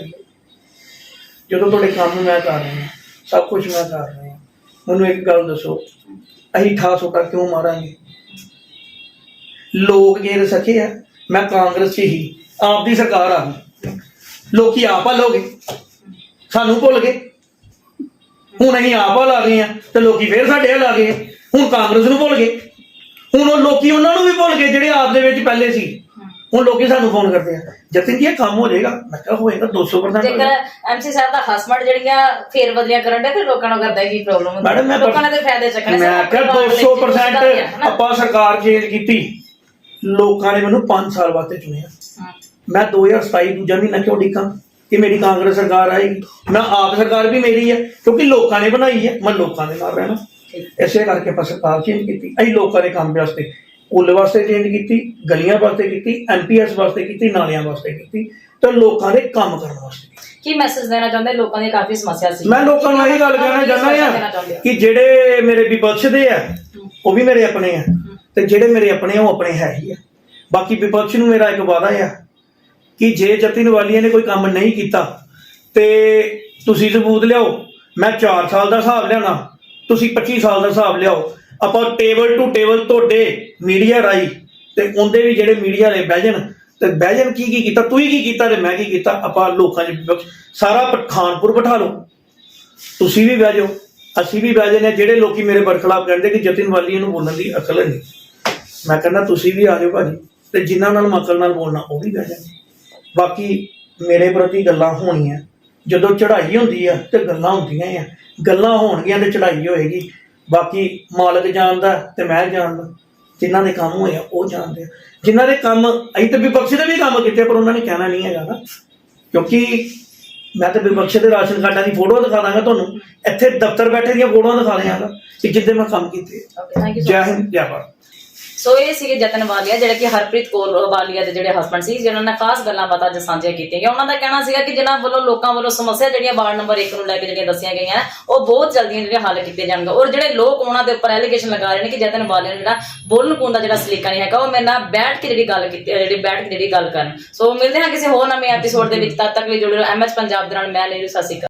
ਜਦੋਂ ਤੁਹਾਡੇ ਕੰਮ ਮੈਂ ਕਰ ਰਿਹਾ, ਸਭ ਕੁਝ ਮੈਂ ਕਰ ਰਿਹਾ, ਮੈਨੂੰ ਇੱਕ ਗੱਲ ਦੱਸੋ, ਅਸੀਂ ਠਾ ਛੋਟਾ ਕਿਉਂ ਮਾਰਾਂਗੇ? ਲੋਕ ਜੇ ਸਕੇ ਆ, ਮੈਂ ਕਾਂਗਰਸ 'ਚ ਹੀ, ਆਪ ਦੀ ਸਰਕਾਰ ਆ। ਗਈ ਲੋਕੀ ਆਪ ਵੱਲ ਸਾਨੂੰ ਭੁੱਲ ਗਏ। ਹੁਣ ਅਸੀਂ ਆਪ ਵੱਲ ਆ ਗਏ ਆ ਤੇ ਲੋਕੀ ਫੇਰ ਸਾਡੇ ਵੱਲ ਆ ਗਏ। ਹੁਣ ਕਾਂਗਰਸ ਨੂੰ ਭੁੱਲ ਗਏ। ਹੁਣ ਉਹ ਲੋਕੀ ਉਹਨਾਂ ਨੂੰ ਵੀ ਭੁੱਲ ਗਏ ਜਿਹੜੇ ਆਪ ਦੇ ਵਿੱਚ ਪਹਿਲੇ ਸੀ। ਹੁਣ ਲੋਕੀ ਸਾਨੂੰ ਫੋਨ ਕਰਦੇ ਆ। ਜਤਿਨ ਜੀ ਇਹ ਕੰਮ ਹੋ ਜਾਏਗਾ। ਮੈਂ ਕਿਹਾ ਹੋਏਗਾ 200% ਜੇਕਰ। ਐਮਸੀ ਸਾਹਿਬ ਦਾ ਹਸਬੰਡ ਜਿਹੜੀਆਂ ਫੇਰ ਬਦਲੀਆਂ ਕਰਨ ਦੇ ਫਿਰ ਲੋਕਾਂ ਨੂੰ ਕਰਦਾ ਕੀ ਪ੍ਰੋਬਲਮ ਹੁੰਦੀ। ਮੈਡਮ ਮੈਂ ਲੋਕਾਂ ਤੇ ਫਾਇਦੇ ਚੱਕਣੇ ਮੈਂ ਕਿਹਾ ਪਰਿਵਾਰ ਦੇ ਵਿੱਚ 200% ਹੁੰਦਾ ਹੀ ਆ, ਹਨਾ? ਆਪਾਂ ਸਰਕਾਰ ਚੇਂਜ ਕੀਤੀ। ਲੋਕਾਂ ਨੇ ਮੈਨੂੰ 5 ਸਾਲ ਵਾਸਤੇ ਚੁਣਿਆ। ਹਾਂ। ਮੈਂ 2027 ਦੂਜਾ ਮਹੀਨਾ ਕਿਉਂ ਡਿੱਕਾਂ ਕਿ ਮੇਰੀ ਕਾਂਗਰਸ ਸਰਕਾਰ ਆਏਗੀ। ਮੈਂ ਆਪ ਸਰਕਾਰ ਵੀ ਮੇਰੀ ਹੈ ਕਿਉਂਕਿ ਲੋਕਾਂ ਨੇ ਬਣਾਈ ਹੈ ਮੈਂ ਲੋਕਾਂ ਦੇ ਨਾਲ ਰਹਿਣਾ। ਇਸੇ ਕਰਕੇ ਆਪਾਂ ਸਰਕਾਰ ਚੇਂਜ ਕੀਤੀ। ਅਸੀਂ ਲੋਕਾਂ ਦੇ ਕੰਮ ਵਾਸਤੇ ਪੁੱਲ ਵਾਸਤੇ ਚੇਂਜ ਕੀਤੀ ਗਲੀਆਂ ਵਾਸਤੇ ਕੀਤੀ ਐਮਪੀਐਸ ਵਾਸਤੇ ਕੀਤੀ ਨਾਲਿਆਂ ਵਾਸਤੇ ਕੀਤੀ ਤੇ ਲੋਕਾਂ ਦੇ ਕੰਮ ਕਰਨ ਵਾਸਤੇ। ਕੀ ਮੈਸੇਜ ਦੇਣਾ ਚਾਹੁੰਦੇ? ਲੋਕਾਂ ਦੀ ਕਾਫੀ ਸਮੱਸਿਆ ਸੀ। ਮੈਂ ਲੋਕਾਂ ਨੂੰ ਇਹ ਗੱਲ ਕਹਿਣਾ ਚਾਹੁੰਦਾ ਆ ਹੋ? ਕਿ ਜਿਹੜੇ ਮੇਰੇ ਵਿਪਕਸ਼ ਦੇ ਆ ਉਹ ਵੀ ਮੇਰੇ ਆਪਣੇ ਆ। ਤੇ ਜਿਹੜੇ ਮੇਰੇ ਆਪਣੇ ਉਹ ਆਪਣੇ ਹੈ ਹੀ ਆ। ਬਾਕੀ ਵਿਪਕਸ਼ ਨੂੰ ਮੇਰਾ ਇੱਕ ਵਾਅਦਾ ਆ ਕਿ ਜੇ ਜਤਿਨ ਵਾਲੀਆ ਨੇ ਕੋਈ ਕੰਮ ਨਹੀਂ ਕੀਤਾ ਤੇ ਤੁਸੀਂ ਸਬੂਤ ਲਿਆਓ। ਮੈਂ 4 ਸਾਲ ਦਾ ਹਿਸਾਬ ਲਿਆਉਣਾ, ਤੁਸੀਂ 25 ਸਾਲ ਦਾ ਹਿਸਾਬ ਲਿਆਓ। ਆਪਾਂ ਟੇਬਲ ਟੂ ਟੇਬਲ ਤੁਹਾਡੇ ਮੀਡੀਆ ਰਾਈ ਤੇ ਉਹਦੇ ਵੀ ਜਿਹੜੇ ਮੀਡੀਆ ਵਾਲੇ ਬਹਿ ਜਾਣ। ਤੇ ਬਹਿ ਜਾਣ ਕੀ ਕੀ ਕੀਤਾ, ਤੂੰ ਹੀ ਕੀ ਕੀਤਾ ਤੇ ਮੈਂ ਕੀ ਕੀਤਾ? ਆਪਾਂ ਲੋਕਾਂ 'ਚ ਸਾਰਾ ਪਠਾਨਪੁਰ ਬਿਠਾ ਲਓ। ਤੁਸੀਂ ਵੀ ਬਹਿ ਜਾਓ, ਅਸੀਂ ਵੀ ਬਹਿ ਜਾਂਦੇ ਹਾਂ। ਜਿਹੜੇ ਲੋਕੀ ਮੇਰੇ ਬਰਖਲਾਫ ਕਹਿੰਦੇ ਕਿ ਜਤਿਨ ਵਾਲੀ ਨੂੰ ਬੋਲਣ ਦੀ ਅਕਲ ਨਹੀਂ। ਮੈਂ ਕਹਿੰਦਾ ਤੁਸੀਂ ਵੀ ਆ ਜਾਓ ਭਾਜੀ, ਤੇ ਜਿਨ੍ਹਾਂ ਨਾਲ ਮੈਂ ਅਕਲ ਨਾਲ ਬੋਲਣਾ, ਉਹ ਵੀ ਬਹਿ ਜਾਣਗੇ ਬਾਕੀ ਮੇਰੇ ਪ੍ਰਤੀ ਗੱਲਾਂ ਹੋਣੀਆਂ। ਜਦੋਂ ਚੜ੍ਹਾਈ ਹੁੰਦੀ ਆ ਤੇ ਗੱਲਾਂ ਹੁੰਦੀਆਂ ਆ। ਗੱਲਾਂ ਹੋਣਗੀਆਂ ਤੇ ਚੜ੍ਹਾਈ ਹੋਏਗੀ। ਬਾਕੀ ਮਾਲਕ ਜਾਣਦਾ ਤੇ ਮੈਂ ਜਾਣਦਾ। ਜਿਨ੍ਹਾਂ ਦੇ ਕੰਮ ਹੋਏ ਆ ਉਹ ਜਾਣਦੇ ਆ। ਜਿਨ੍ਹਾਂ ਦੇ ਕੰਮ ਅਸੀਂ ਤੇ ਵਿਪਕਸ਼ ਦੇ ਵੀ ਕੰਮ ਕੀਤੇ ਪਰ ਉਹਨਾਂ ਨੇ ਕਹਿਣਾ ਨਹੀਂ ਹੈਗਾ ਨਾ। ਕਿਉਂਕਿ ਮੈਂ ਤੇ ਵਿਪਕਸ਼ ਦੇ ਰਾਸ਼ਨ ਕਾਰਡਾਂ ਦੀ ਫੋਟੋ ਦਿਖਾ ਦਾਂਗਾ ਤੁਹਾਨੂੰ। ਇੱਥੇ ਦਫ਼ਤਰ ਬੈਠੇ ਦੀਆਂ ਫੋਟੋਆਂ ਦਿਖਾ ਦਿਆਂਗਾ ਕਿ ਜਿੱਦੇ ਮੈਂ ਕੰਮ ਕੀਤੇ ਓਕੇ ਥੈਂਕ ਯੂ ਜੈ ਹਿੰਦ ਜੈ ਭਾਰਤ। ਸੋ ਇਹ ਸੀਗੇ ਜਤਨ ਵਾਲੀਆ, ਜਿਹੜੇ ਕਿ ਹਰਪ੍ਰੀਤ ਕੌਰ ਵਾਲੀਆ ਦੇ ਜਿਹੜੇ ਹਸਬੰਡ ਸੀ, ਜਿਨ੍ਹਾਂ ਨੇ ਖਾਸ ਗੱਲਾਂ ਬਾਤਾਂ ਅੱਜ ਸਾਂਝੀਆਂ ਕੀਤੀਆਂ ਗਈਆਂ। ਉਹਨਾਂ ਦਾ ਕਹਿਣਾ ਸੀਗਾ ਕਿ ਜਿਨ੍ਹਾਂ ਵੱਲੋਂ ਲੋਕਾਂ ਵੱਲੋਂ ਸਮੱਸਿਆ ਜਿਹੜੀਆਂ ਵਾਰਡ ਨੰਬਰ 1 ਨੂੰ ਲੈ ਕੇ ਜਿਹੜੀਆਂ ਦੱਸੀਆਂ ਗਈਆਂ, ਉਹ ਬਹੁਤ ਜਲਦੀਆਂ ਜਿਹੜੀਆਂ ਹੱਲ ਕੀਤੇ ਜਾਣਗੇ ਔਰ ਜਿਹੜੇ ਲੋਕ ਉਹਨਾਂ ਦੇ ਉੱਪਰ ਐਲੀਗੇਸ਼ਨ ਲਗਾ ਰਹੇ ਨੇ ਕਿ ਜਤਨ ਵਾਲੀਆ ਨੇ ਜਿਹੜਾ ਬੋਲਣ ਕੂਣ ਦਾ ਜਿਹੜਾ ਸਲੀਕਾ ਨਹੀਂ ਹੈਗਾ, ਉਹ ਮੇਰੇ ਨਾਲ ਬੈਠ ਕੇ ਜਿਹੜੀ ਗੱਲ ਕੀਤੀ ਜਿਹੜੀ ਬੈਠ ਕੇ ਜਿਹੜੀ ਗੱਲ ਕਰਨ। ਸੋ ਮਿਲਦੇ ਹਾਂ ਕਿਸੇ ਹੋਰ ਨਵੇਂ ਐਪੀਸੋਡ ਦੇ ਵਿੱਚ, ਤਦ ਤੱਕ ਲਈ ਜੁੜੇ ਰਹੋ ਐਮਐਚ ਪੰਜਾਬ ਦੇ ਨਾਲ, ਮੈਂ ਨੀਰੂ, ਸਤਿ ਸ਼੍ਰੀ ਅਕਾਲ।